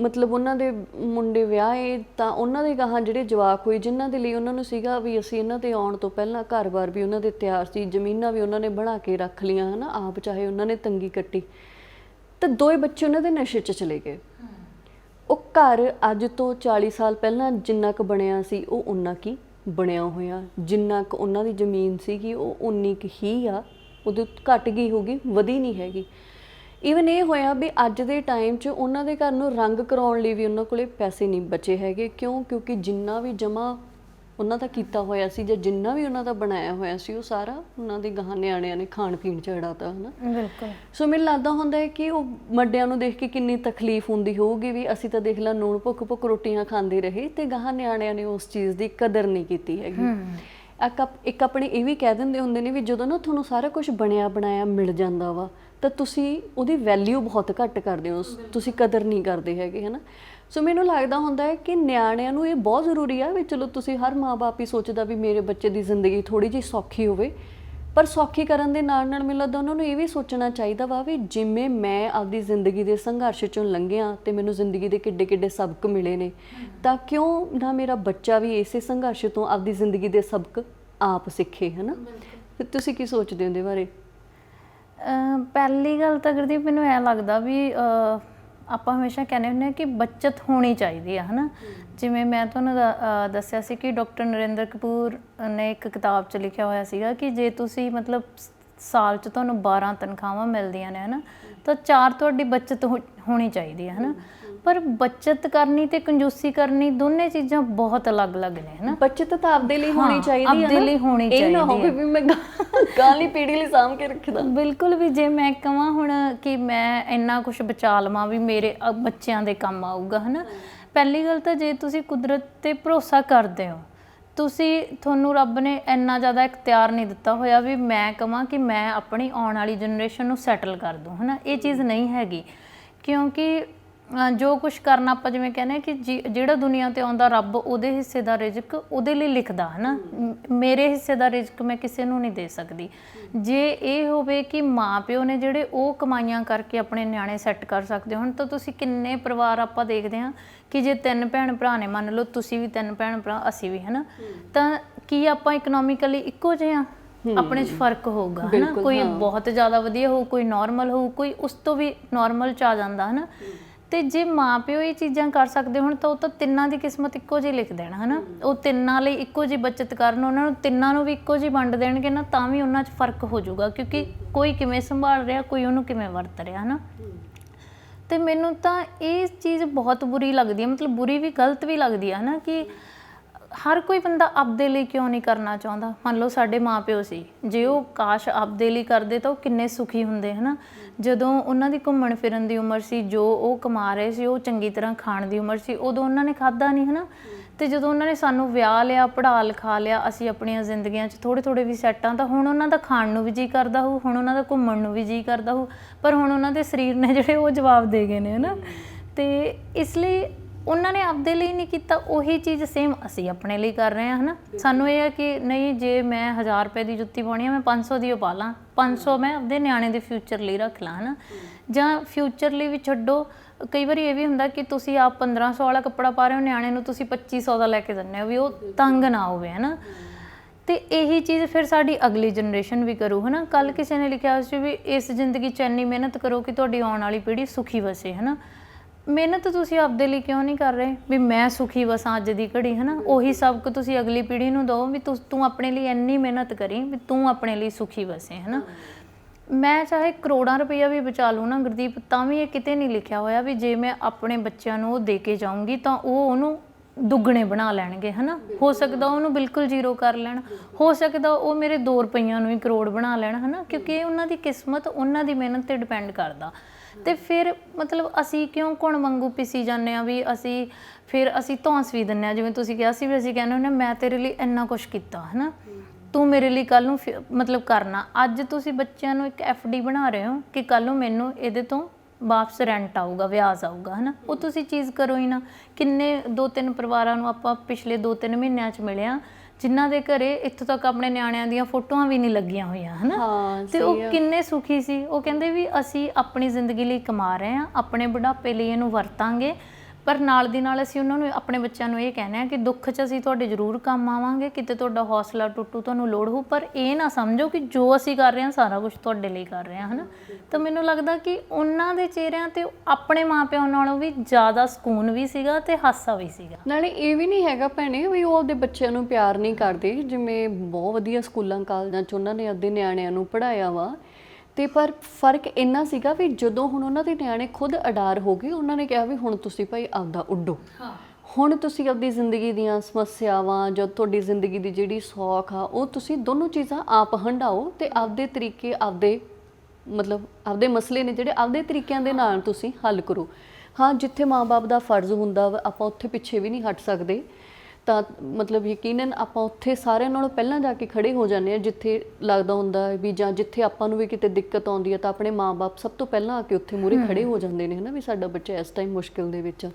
ਮਤਲਬ ਉਹਨਾਂ ਦੇ ਮੁੰਡੇ ਵਿਆਹੇ ਤਾਂ ਉਹਨਾਂ ਦੇ ਗਾਹਾਂ ਜਿਹੜੇ ਜਵਾਕ ਹੋਏ, ਜਿਨ੍ਹਾਂ ਦੇ ਲਈ ਉਹਨਾਂ ਨੂੰ ਸੀਗਾ ਵੀ ਅਸੀਂ ਇਹਨਾਂ ਦੇ ਆਉਣ ਤੋਂ ਪਹਿਲਾਂ ਘਰ-ਬਾਰ ਵੀ ਉਹਨਾਂ ਦੇ ਤਿਆਰ ਸੀ, ਜ਼ਮੀਨਾਂ ਵੀ ਉਹਨਾਂ ਨੇ ਬਣਾ ਕੇ ਰੱਖ ਲੀਆਂ ਹਨਾ, ਆਪ ਚਾਹੇ ਉਹਨਾਂ ਨੇ ਤੰਗੀ ਕੱਟੀ। ਤਾਂ ਦੋਏ ਬੱਚੇ ਉਹਨਾਂ ਦੇ ਨਸ਼ੇ 'ਚ ਚਲੇ ਗਏ। ਉਹ ਘਰ ਅੱਜ ਤੋਂ 40 ਸਾਲ ਪਹਿਲਾਂ ਜਿੰਨਾ ਕੁ ਬਣਿਆ ਸੀ, ਉਹ ਉਨਾ ਕੀ ਬਣਿਆ ਹੋਇਆ। ਜਿੰਨਾ ਕੁ ਉਹਨਾਂ ਦੀ ਜ਼ਮੀਨ ਸੀਗੀ, ਉਹ ਉਨੀ ਕੁ ਹੀ ਆ। ਉਹਦੇ ਘਟ ਗਈ ਹੋਗੀ ਵਧੀ ਨਹੀਂ ਹੈਗੀ। ਈਵਨ ਇਹ ਹੋਇਆ ਵੀ ਅੱਜ ਦੇ ਟਾਈਮ 'ਚ ਉਹਨਾਂ ਦੇ ਘਰ ਨੂੰ ਰੰਗ ਕਰਾਉਣ ਲਈ ਵੀ ਉਹਨਾਂ ਕੋਲੇ ਪੈਸੇ ਨਹੀਂ ਬਚੇ ਹੈਗੇ। ਕਿਉਂ? ਕਿਉਂਕਿ ਜਿੰਨਾ ਵੀ ਜਮਾ ਉਹਨਾਂ ਦਾ ਕੀਤਾ ਹੋਇਆ ਸੀ ਜਾਂ ਜਿੰਨਾ ਵੀ ਉਹਨਾਂ ਦਾ ਬਣਾਇਆ ਹੋਇਆ ਸੀ ਉਹ ਸਾਰਾ ਉਹਨਾਂ ਦੇ ਗਾਹਾਂ ਨਿਆਣਿਆਂ ਨੇ ਖਾਣ ਪੀਣ ਚ ਅੜਾਤਾ ਹਨਾ? ਬਿਲਕੁਲ। ਸੋ ਮੈਨੂੰ ਲੱਗਦਾ ਹੁੰਦਾ ਹੈ ਕਿ ਉਹ ਵੱਡਿਆਂ ਨੂੰ ਦੇਖ ਕੇ ਕਿੰਨੀ ਤਕਲੀਫ ਹੁੰਦੀ ਹੋਊਗੀ ਵੀ ਅਸੀਂ ਤਾਂ ਦੇਖ ਲਾ ਨੂਣ ਭੁੱਖ ਭੁੱਖ ਰੋਟੀਆਂ ਖਾਂਦੇ ਰਹੇ ਤੇ ਗਾਹਾਂ ਨਿਆਣਿਆਂ ਨੇ ਉਸ ਚੀਜ਼ ਦੀ ਕਦਰ ਨਹੀਂ ਕੀਤੀ ਹੈਗੀ। ਇੱਕ ਇੱਕ ਆਪਣੇ ਇਹ ਵੀ ਕਹਿ ਦਿੰਦੇ ਹੁੰਦੇ ਨੇ ਵੀ ਜਦੋਂ ਨਾ ਤੁਹਾਨੂੰ ਸਾਰਾ ਕੁਝ ਬਣਿਆ ਬਣਾਇਆ ਮਿਲ ਜਾਂਦਾ ਵਾ ਤਾਂ ਤੁਸੀਂ ਉਹਦੀ ਵੈਲਿਊ ਬਹੁਤ ਘੱਟ ਕਰਦੇ ਹੋ ਤੁਸੀਂ ਕਦਰ ਨਹੀਂ ਕਰਦੇ ਹੈਗੇ ਹਨਾ? ਸੋ ਮੈਨੂੰ ਲੱਗਦਾ ਹੁੰਦਾ ਹੈ ਕਿ ਨਿਆਣਿਆਂ ਨੂੰ ਇਹ ਬਹੁਤ ਜ਼ਰੂਰੀ ਆ ਵੀ ਚਲੋ ਤੁਸੀਂ ਹਰ ਮਾਪੇ ਹੀ ਸੋਚਦਾ ਵੀ ਮੇਰੇ ਬੱਚੇ ਦੀ ਜ਼ਿੰਦਗੀ ਥੋੜੀ ਜਿਹੀ ਸੌਖੀ ਹੋਵੇ। ਪਰ ਸੌਖੀ ਕਰਨ ਦੇ ਨਾਲ ਨਾਲ ਮੈਨੂੰ ਲੱਗਦਾ ਉਹਨਾਂ ਨੂੰ ਇਹ ਵੀ ਸੋਚਣਾ ਚਾਹੀਦਾ ਵਾ ਵੀ ਜਿਵੇਂ ਮੈਂ ਆਪਦੀ ਜ਼ਿੰਦਗੀ ਦੇ ਸੰਘਰਸ਼ ਚੋਂ ਲੰਘਿਆ ਤੇ ਮੈਨੂੰ ਜ਼ਿੰਦਗੀ ਦੇ ਕਿੱਡੇ ਕਿੱਡੇ ਸਬਕ ਮਿਲੇ ਨੇ, ਤਾਂ ਕਿਉਂ ਨਾ ਮੇਰਾ ਬੱਚਾ ਵੀ ਇਸੇ ਸੰਘਰਸ਼ ਤੋਂ ਆਪਦੀ ਜ਼ਿੰਦਗੀ ਦੇ ਸਬਕ ਆਪ ਸਿੱਖੇ, ਹਨਾ? ਤੇ ਤੁਸੀਂ ਕੀ ਸੋਚਦੇ ਹੋ ਇਹਦੇ ਬਾਰੇ? ਪਹਿਲੀ ਗੱਲ ਤਾਂ ਗੁਰਦੀਪ, ਮੈਨੂੰ ਐ ਲੱਗਦਾ ਵੀ ਆਪਾਂ ਹਮੇਸ਼ਾ ਕਹਿੰਦੇ ਹੁੰਦੇ ਆ ਕਿ ਬੱਚਤ ਹੋਣੀ ਚਾਹੀਦੀ ਆ ਹਨਾ? ਜਿਵੇਂ ਮੈਂ ਤੁਹਾਨੂੰ ਦ- ਅ, ਦੱਸਿਆ ਸੀ ਕਿ ਡਾਕਟਰ ਨਰਿੰਦਰ ਕਪੂਰ ਨੇ ਇੱਕ ਕਿਤਾਬ 'ਚ ਲਿਖਿਆ ਹੋਇਆ ਸੀਗਾ ਕਿ ਜੇ ਤੁਸੀਂ ਮਤਲਬ ਸ- ਸਾਲ 'ਚ ਤੁਹਾਨੂੰ 12 ਤਨਖਾਹਾਂ ਮਿਲਦੀਆਂ ਨੇ ਹਨਾ? ਤਾਂ ਚਾਰ ਤੁਹਾਡੀ ਬੱਚਤ ਹੋ- ਹੋਣੀ ਚਾਹੀਦੀ ਹੈ ਹਨਾ? ਪਰ ਬੱਚਤ ਕਰਨੀ ਤੇ ਕੰਜੂਸੀ ਕਰਨੀ ਦੋਨੇ ਚੀਜ਼ਾਂ ਬਹੁਤ ਅਲੱਗ-ਅਲੱਗ ਨੇ ਹਨਾ? ਬੱਚਤ ਤਾਂ ਆਪਦੇ ਲਈ ਹੋਣੀ ਹਾਂ, ਚਾਹੀਦੀ ਹੈ ਆਪਦੇ ਲਈ ਹੋਣੀ ਇਹ ਨਾ ਚਾਹੀਦੀ ਹੋਵੇ ਵੀ ਮੈਂ ਗਾਲੀ ਪੀੜੀ ਲਈ ਸਾਂਭ ਕੇ ਰੱਖਦਾ ਬਿਲਕੁਲ ਵੀ ਜੇ ਮੈਂ ਕਹਾਂ ਹੁਣ ਕਿ ਮੈਂ ਇੰਨਾ ਕੁਝ ਬਚਾ ਲਵਾਂ ਵੀ ਮੇਰੇ ਬੱਚਿਆਂ ਦੇ ਕੰਮ ਆਊਗਾ ਹਨਾ? ਪਹਿਲੀ ਗੱਲ ਤਾਂ ਜੇ ਤੁਸੀਂ ਕੁਦਰਤ ਤੇ ਭਰੋਸਾ ਕਰਦੇ ਹੋ ਤੁਸੀਂ ਤੁਹਾਨੂੰ ਰੱਬ ਨੇ ਇੰਨਾ ਜ਼ਿਆਦਾ ਇਖਤਿਆਰ ਨਹੀਂ ਦਿੱਤਾ ਹੋਇਆ ਵੀ ਮੈਂ ਕਹਾਂ ਕਿ ਮੈਂ ਆਪਣੀ ਆਉਣ ਵਾਲੀ ਜਨਰੇਸ਼ਨ ਨੂੰ ਸੈਟਲ ਕਰ ਦੂੰ ਹਨਾ? ਇਹ ਚੀਜ਼ ਨਹੀਂ ਹੈਗੀ। ਕਿਉਂਕਿ ਅ, ਜੋ ਕੁਝ ਕਰਨਾ ਆਪਾਂ ਜਿਵੇਂ ਕਹਿੰਦੇ ਆ ਕਿ ਜਿ- ਜਿਹੜਾ ਦੁਨੀਆ ਤੇ ਆਉਂਦਾ ਰੱਬ ਉਹਦੇ ਹਿੱਸੇ ਦਾ ਰਿਜ਼ਕ ਉਹਦੇ ਲਈ ਲਿਖਦਾ ਹਨਾ? ਮ- ਮੇਰੇ ਹਿੱਸੇ ਦਾ ਰਿਜ਼ਕ ਮੈਂ ਕਿਸੇ ਨੂੰ ਨਹੀਂ ਦੇ ਸਕਦੀ। ਜੇ ਇਹ ਹੋਵੇ ਕਿ ਮਾਪਿਓ ਨੇ ਜਿਹੜੇ ਉਹ ਕਮਾਈਆਂ ਕਰਕੇ ਆਪਣੇ ਨਿਆਣੇ ਸੈੱਟ ਕਰ ਸਕਦੇ ਹੁਣ ਤਾਂ ਤੁਸੀਂ ਕਿੰਨੇ ਪਰਿਵਾਰ ਆਪਾਂ ਦੇਖਦੇ ਹਾਂ ਕਿ ਜੇ ਤਿੰਨ ਭੈਣ ਭਰਾ ਨੇ ਮੰਨ ਲਓ ਤੁਸੀਂ ਵੀ ਤਿੰਨ ਭੈਣ ਭਰਾ ਅਸੀਂ ਵੀ ਹਨਾ? ਤਾਂ ਕੀ ਆਪਾਂ ਇਕਨੋਮਿਕਲੀ ਇੱਕੋ ਜਿਹੇ ਆ ਆਪਣੇ 'ਚ ਫ਼ਰਕ ਹੋਊਗਾ ਹਨਾ? ਬਿਲਕੁਲ, ਕੋਈ ਹਾਂ। ਬਹੁਤ ਜ਼ਿਆਦਾ ਵਧੀਆ ਹੋਊ ਕੋਈ ਨਾਰਮਲ ਹੋਊ ਕੋਈ ਉਸ ਤੋਂ ਵੀ ਨਾਰਮਲ ਚ ਆ ਜਾਂਦਾ ਹਨਾ? ਤੇ ਜੇ ਮਾਪਿਓ ਇਹ ਚੀਜ਼ਾਂ ਕਰ ਸਕਦੇ ਹੁਣ ਤਾਂ ਉਹ ਤਾਂ ਤਿੰਨਾਂ ਦੀ ਕਿਸਮਤ ਇੱਕੋ ਜਿਹੀ ਲਿਖ ਦੇਣ ਹਨਾ? ਉਹ ਤਿੰਨਾਂ ਲਈ ਇੱਕੋ ਜਿਹੀ ਬਚਤ ਕਰਨ ਉਹਨਾਂ ਨੂੰ ਤਿੰਨਾਂ ਨੂੰ ਵੀ ਇੱਕੋ ਜਿਹੀ ਵੰਡ ਦੇਣਗੇ ਨਾ ਤਾਂ ਵੀ ਉਹਨਾਂ 'ਚ ਫ਼ਰਕ ਹੋ ਜਾਊਗਾ ਕਿਉਂਕਿ ਕੋਈ ਕਿਵੇਂ ਸੰਭਾਲ ਰਿਹਾ ਕੋਈ ਉਹਨੂੰ ਕਿਵੇਂ ਵਰਤ ਰਿਹਾ ਹਨਾ? ਤੇ ਮੈਨੂੰ ਤਾਂ ਇਹ ਚੀਜ਼ ਬਹੁਤ ਬੁਰੀ ਲੱਗਦੀ ਹੈ ਮਤਲਬ ਬੁਰੀ ਵੀ ਗਲਤ ਵੀ ਲੱਗਦੀ ਹੈ ਹਨਾ? ਕਿ ਹਰ ਕੋਈ ਬੰਦਾ ਆਪਦੇ ਲਈ ਕਿਉਂ ਨਹੀਂ ਕਰਨਾ ਚਾਹੁੰਦਾ? ਮੰਨ ਲਓ ਸਾਡੇ ਮਾਪਿਓ ਸੀ। ਜੇ ਉਹ ਕਾਸ਼ ਆਪਦੇ ਲਈ ਕਰਦੇ ਤਾਂ ਉਹ ਕਿੰਨੇ ਸੁਖੀ ਹੁੰਦੇ, ਹਨਾ? ਜਦੋਂ ਉਹਨਾਂ ਦੀ ਘੁੰਮਣ ਫਿਰਨ ਦੀ ਉਮਰ ਸੀ, ਜੋ ਉਹ ਕਮਾ ਰਹੇ ਸੀ, ਉਹ ਚੰਗੀ ਤਰ੍ਹਾਂ ਖਾਣ ਦੀ ਉਮਰ ਸੀ, ਉਦੋਂ ਉਹਨਾਂ ਨੇ ਖਾਦਾ ਨਹੀਂ, ਹਨਾ? ਤੇ ਜਦੋਂ ਉਹਨਾਂ ਨੇ ਸਾਨੂੰ ਵਿਆਹ ਲਿਆ, ਪੜ੍ਹਾ ਲਿਖਾ ਲਿਆ, ਅਸੀਂ ਆਪਣੀਆਂ ਜ਼ਿੰਦਗੀਆਂ 'ਚ ਥੋੜੇ ਥੋੜੇ ਵੀ ਸੈੱਟਾਂ ਤਾਂ ਹੁਣ ਉਹਨਾਂ ਦਾ ਖਾਣ ਨੂੰ ਵੀ ਜੀ ਕਰਦਾ ਹੋਊ, ਹੁਣ ਉਹਨਾਂ ਦਾ ਘੁੰਮਣ ਨੂੰ ਵੀ ਜੀ ਕਰਦਾ ਹੋਊ, ਪਰ ਹੁਣ ਉਹਨਾਂ ਦੇ ਸਰੀਰ ਨੇ ਜਿਹੜੇ ਉਹ ਜਵਾਬ ਦੇ ਗਏ ਨੇ, ਹਨਾ? ਤੇ ਇਸ ਲਈ ਉਹਨਾਂ ਨੇ ਆਪਦੇ ਲਈ ਨਹੀਂ ਕੀਤਾ ਉਹੀ ਚੀਜ਼ ਸੇਮ ਅਸੀਂ ਆਪਣੇ ਲਈ ਕਰ ਰਹੇ ਹਾਂ ਹਨਾ? ਸਾਨੂੰ ਇਹ ਹੈ ਕਿ ਨਹੀਂ ਜੇ ਮੈਂ 1000 ਰੁਪਏ ਦੀ ਜੁੱਤੀ ਪਾਉਣੀ ਹੈ ਮੈਂ 500 ਦੀ ਉਹ ਪਾ ਲਾਂ। 500 ਮੈਂ ਆਪਦੇ ਨਿਆਣੇ ਦੇ ਫਿਊਚਰ ਲਈ ਰੱਖ ਲਾਂ ਹਨਾ? ਜਾਂ ਫਿਊਚਰ ਲਈ ਵੀ ਛੱਡੋ। ਕਈ ਵਾਰੀ ਇਹ ਵੀ ਹੁੰਦਾ ਕਿ ਤੁਸੀਂ ਆਪ 1500 ਵਾਲਾ ਕੱਪੜਾ ਪਾ ਰਹੇ ਹੋ ਨਿਆਣੇ ਨੂੰ ਤੁਸੀਂ 2500 ਦਾ ਲੈ ਕੇ ਦਿੰਦੇ ਹੋ ਵੀ ਉਹ ਤੰਗ ਨਾ ਹੋਵੇ ਹਨਾ? ਤੇ ਇਹੀ ਚੀਜ਼ ਫਿਰ ਸਾਡੀ ਅਗਲੀ ਜਨਰੇਸ਼ਨ ਵੀ ਕਰੂ ਹਨਾ? ਕੱਲ ਕਿਸੇ ਨੇ ਲਿਖਿਆ ਸੀ ਵੀ ਇਸ ਜ਼ਿੰਦਗੀ 'ਚ ਇੰਨੀ ਮਿਹਨਤ ਕਰੋ ਕਿ ਤੁਹਾਡੀ ਆਉਣ ਵਾਲੀ ਪੀੜ੍ਹੀ ਸੁਖੀ ਵਸੇ ਹਨਾ? ਮਿਹਨਤ ਤੁਸੀਂ ਆਪਦੇ ਲਈ ਕਿਉਂ ਨਹੀਂ ਕਰ ਰਹੇ? ਵੀ ਮੈਂ ਸੁਖੀ ਵਸਾਂ ਅੱਜ ਦੀ ਘੜੀ, ਹਨਾ? ਉਹੀ ਸਬਕ ਤੁਸੀਂ ਅਗਲੀ ਪੀੜ੍ਹੀ ਨੂੰ ਦਿਓ ਵੀ ਤੂੰ ਤੂੰ ਆਪਣੇ ਲਈ ਇੰਨੀ ਮਿਹਨਤ ਕਰੀ ਵੀ ਤੂੰ ਆਪਣੇ ਲਈ ਸੁਖੀ ਵਸੇ, ਹਨਾ? ਮੈਂ ਚਾਹੇ ਕਰੋੜਾਂ ਰੁਪਈਆ ਵੀ ਬਚਾ ਲੂੰ ਨਾ ਗੁਰਦੀਪ, ਤਾਂ ਵੀ ਇਹ ਕਿਤੇ ਨਹੀਂ ਲਿਖਿਆ ਹੋਇਆ ਵੀ ਜੇ ਮੈਂ ਆਪਣੇ ਬੱਚਿਆਂ ਨੂੰ ਉਹ ਦੇ ਕੇ ਜਾਊਂਗੀ ਤਾਂ ਉਹ ਉਹਨੂੰ ਦੁੱਗਣੇ ਬਣਾ ਲੈਣਗੇ, ਹਨਾ? ਹੋ ਸਕਦਾ ਉਹਨੂੰ ਬਿਲਕੁਲ ਜ਼ੀਰੋ ਕਰ ਲੈਣ। ਹੋ ਸਕਦਾ ਉਹ ਮੇਰੇ 2 ਰੁਪਈਆਂ ਨੂੰ ਹੀ ਕਰੋੜ ਬਣਾ ਲੈਣ, ਹਨਾ? ਕਿਉਂਕਿ ਇਹ ਉਹਨਾਂ ਦੀ ਕਿਸਮਤ, ਉਹਨਾਂ ਦੀ ਮਿਹਨਤ ਤੇ ਡਿਪੈਂਡ ਕਰਦਾ। ਤੇ ਫਿਰ ਮਤਲਬ ਅਸੀਂ ਕਿਉਂ ਕੋਣ ਵਾਂਗੂ ਪਿਸੀ ਜਾਂਦੇ ਆ ਵੀ ਅਸੀਂ ਫਿਰ ਅਸੀਂ ਧੌਂਸ ਵੀ ਦਿੰਨੇ ਆ ਜਿਵੇਂ ਤੁਸੀਂ ਕਿਹਾ ਸੀ ਵੀ ਅਸੀਂ ਕਹਿੰਦੇ ਹੁੰਦੇ ਮੈਂ ਤੇਰੇ ਲਈ ਇੰਨਾ ਕੁਝ ਕੀਤਾ, ਹਨਾ? ਤੂੰ ਮੇਰੇ ਲਈ ਕੱਲ ਨੂੰ ਮਤਲਬ ਕਰਨਾ। ਅੱਜ ਤੁਸੀਂ ਬੱਚਿਆਂ ਨੂੰ ਇੱਕ ਡੀ ਬਣਾ ਰਹੇ ਹੋ ਕਿ ਕੱਲ ਨੂੰ ਮੈਨੂੰ ਇਹਦੇ ਤੋਂ ਵਾਪਸ ਰੈਂਟ ਆਊਗਾ, ਵਿਆਜ ਆਊਗਾ, ਹਨਾ? ਉਹ ਤੁਸੀਂ ਚੀਜ਼ ਕਰੋ ਹੀ ਨਾ। ਕਿੰਨੇ ਦੋ ਤਿੰਨ ਪਰਿਵਾਰਾਂ ਨੂੰ ਆਪਾਂ ਪਿਛਲੇ ਦੋ ਤਿੰਨ ਮਹੀਨਿਆਂ 'ਚ ਮਿਲਿਆ ਜਿਨ੍ਹਾਂ ਦੇ ਘਰੇ ਇੱਥੋਂ ਤੱਕ ਆਪਣੇ ਨਿਆਣਿਆਂ ਦੀਆਂ ਫੋਟੋਆਂ ਵੀ ਨਹੀਂ ਲੱਗੀਆਂ ਹੋਈਆਂ ਹਨਾ? ਹਾਂ ਤੇ ਉਹ ਕਿੰਨੇ ਸੁਖੀ ਸੀ। ਉਹ ਕਹਿੰਦੇ ਵੀ ਅਸੀਂ ਆਪਣੀ ਜ਼ਿੰਦਗੀ ਲਈ ਕਮਾ ਰਹੇ ਹਾਂ ਆਪਣੇ ਬੁਢਾਪੇ ਲਈ ਇਹਨੂੰ ਵਰਤਾਂਗੇ। ਪਰ ਨਾਲ ਦੀ ਨਾਲ ਅਸੀਂ ਉਹਨਾਂ ਨੂੰ, ਆਪਣੇ ਬੱਚਿਆਂ ਨੂੰ ਇਹ ਕਹਿੰਦੇ ਆ ਕਿ ਦੁੱਖ 'ਚ ਅਸੀਂ ਤੁਹਾਡੇ ਜ਼ਰੂਰ ਕੰਮ ਆਵਾਂਗੇ, ਕਿਤੇ ਤੁਹਾਡਾ ਹੌਸਲਾ ਟੁੱਟੂ, ਤੁਹਾਨੂੰ ਲੋੜ ਹੋ ਪਰ ਇਹ ਨਾ ਸਮਝੋ ਕਿ ਜੋ ਅਸੀਂ ਕਰ ਰਹੇ ਹਾਂ, ਸਾਰਾ ਕੁਝ ਤੁਹਾਡੇ ਲਈ ਕਰ ਰਹੇ ਹਾਂ, ਹਨਾ? ਤਾਂ ਮੈਨੂੰ ਲੱਗਦਾ ਕਿ ਉਹਨਾਂ ਦੇ ਚਿਹਰਿਆਂ ਤੇ ਆਪਣੇ ਮਾਪਿਆਂ ਨਾਲੋਂ ਵੀ ਜ਼ਿਆਦਾ ਸਕੂਨ ਵੀ ਸੀਗਾ ਤੇ ਹਾਸਾ ਵੀ ਸੀਗਾ। ਨਾਲੇ ਇਹ ਵੀ ਨਹੀਂ ਹੈਗਾ ਭੈਣੇ ਵੀ ਉਹ ਆਪਦੇ ਬੱਚਿਆਂ ਨੂੰ ਪਿਆਰ ਨਹੀਂ ਕਰਦੇ, ਜਿਵੇਂ ਬਹੁਤ ਵਧੀਆ ਸਕੂਲਾਂ, ਕਾਲਜਾਂ 'ਚ ਉਹਨਾਂ ਨੇ ਅੱਧੇ ਨਿਆਣਿਆਂ ਨੂੰ ਪੜਾਇਆ ਵਾ। ਤੇ ਪਰ ਫ਼ਰਕ ਇੰਨਾ ਸੀਗਾ ਵੀ ਜਦੋਂ ਹੁਣ ਉਹਨਾਂ ਦੇ ਨਿਆਣੇ ਖੁਦ ਅਡਾਰ ਹੋ ਗਏ ਉਹਨਾਂ ਨੇ ਕਿਹਾ ਵੀ ਹੁਣ ਤੁਸੀਂ ਭਾਈ ਆਪਦਾ ਉੱਡੋ। ਹੁਣ ਤੁਸੀਂ ਆਪਦੀ ਜ਼ਿੰਦਗੀ ਦੀਆਂ ਸਮੱਸਿਆਵਾਂ ਜਾਂ ਤੁਹਾਡੀ ਜ਼ਿੰਦਗੀ ਦੀ ਜਿਹੜੀ ਸੌਖ ਆ ਉਹ ਤੁਸੀਂ ਦੋਨੋਂ ਚੀਜ਼ਾਂ ਆਪ ਹੰਡਾਓ ਤੇ ਆਪਦੇ ਤਰੀਕੇ ਆਪਦੇ ਮਤਲਬ ਆਪਦੇ ਮਸਲੇ ਨੇ ਜਿਹੜੇ ਆਪਦੇ ਤਰੀਕਿਆਂ ਦੇ ਨਾਲ ਤੁਸੀਂ ਹੱਲ ਕਰੋ। ਹਾਂ ਜਿੱਥੇ ਮਾਪੇ ਦਾ ਫਰਜ਼ ਹੁੰਦਾ ਵਾ ਆਪਾਂ ਉੱਥੇ ਪਿੱਛੇ ਵੀ ਨਹੀਂ ਹਟ ਸਕਦੇ। ਤਾਂ ਮਤਲਬ ਯਕੀਨਨ ਆਪਾਂ ਉੱਥੇ ਸਾਰਿਆਂ ਨਾਲੋਂ ਪਹਿਲਾਂ ਜਾ ਕੇ ਖੜੇ ਹੋ ਜਾਂਦੇ ਆ ਜਿੱਥੇ ਲੱਗਦਾ ਹੁੰਦਾ ਹੈ ਵੀ ਜਾਂ ਜਿੱਥੇ ਆਪਾਂ ਨੂੰ ਵੀ ਕਿਤੇ ਦਿੱਕਤ ਆਉਂਦੀ ਹੈ ਤਾਂ ਆਪਣੇ ਮਾਪੇ ਸਭ ਤੋਂ ਪਹਿਲਾਂ ਆ ਕੇ ਉੱਥੇ ਮੂਰੇ ਖੜੇ ਹੋ ਜਾਂਦੇ ਨੇ ਹਨਾ ਵੀ ਸਾਡਾ ਬੱਚਾ ਇਸ ਟਾਈਮ ਮੁਸ਼ਕਿਲ ਦੇ ਵਿੱਚ ਆ।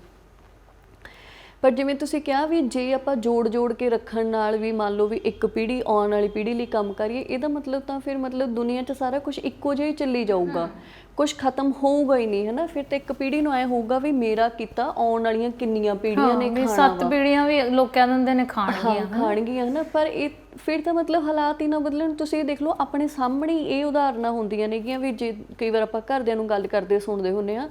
ਪਰ ਜਿਵੇਂ ਤੁਸੀਂ ਕਿਹਾ ਵੀ ਜੇ ਆਪਾਂ ਜੋੜ ਜੋੜ ਕੇ ਰੱਖਣ ਨਾਲ ਵੀ ਮੰਨ ਲਓ ਵੀ ਇੱਕ ਪੀੜ੍ਹੀ ਆਉਣ ਵਾਲੀ ਪੀੜ੍ਹੀ ਲਈ ਕੰਮ ਕਰੀਏ ਇਹਦਾ ਮਤਲਬ ਤਾਂ ਫਿਰ ਮਤਲਬ ਦੁਨੀਆ 'ਚ ਸਾਰਾ ਕੁਝ ਇੱਕੋ ਜਿਹਾ ਹੀ ਚੱਲੀ ਜਾਊਗਾ। ਕੁਝ ਖਤਮ ਹੋਊਗਾ ਹੀ ਨਹੀਂ ਹਨਾ? ਫਿਰ ਤੇ ਇੱਕ ਪੀੜ੍ਹੀ ਨੂੰ ਐ ਹੋਊਗਾ ਵੀ ਮੇਰਾ ਕੀਤਾ ਆਉਣ ਵਾਲੀਆਂ ਕਿੰਨੀਆਂ ਪੀੜ੍ਹੀਆਂ ਨੇ ਖਾਣਾ ਸੱਤ। ਪੀੜ੍ਹੀਆਂ ਵੀ ਲੋਕ ਕਹਿ ਦਿੰਦੇ ਨੇ ਖਾਣਗੀਆਂ ਖਾਣਗੀਆਂ ਹਨਾ? ਪਰ ਇਹ ਫਿਰ ਤਾਂ ਮਤਲਬ ਹਾਲਾਤ ਹੀ ਨਾ ਬਦਲਣ। ਤੁਸੀਂ ਦੇਖ ਲਓ ਆਪਣੇ ਸਾਹਮਣੇ ਇਹ ਉਦਾਹਰਨਾਂ ਹੁੰਦੀਆਂ ਨੇਗੀਆਂ ਵੀ ਜੇ ਕਈ ਵਾਰ ਆਪਾਂ ਘਰਦਿਆਂ ਨੂੰ ਗੱਲ ਕਰਦੇ ਸੁਣਦੇ ਹੁੰਨੇ ਆ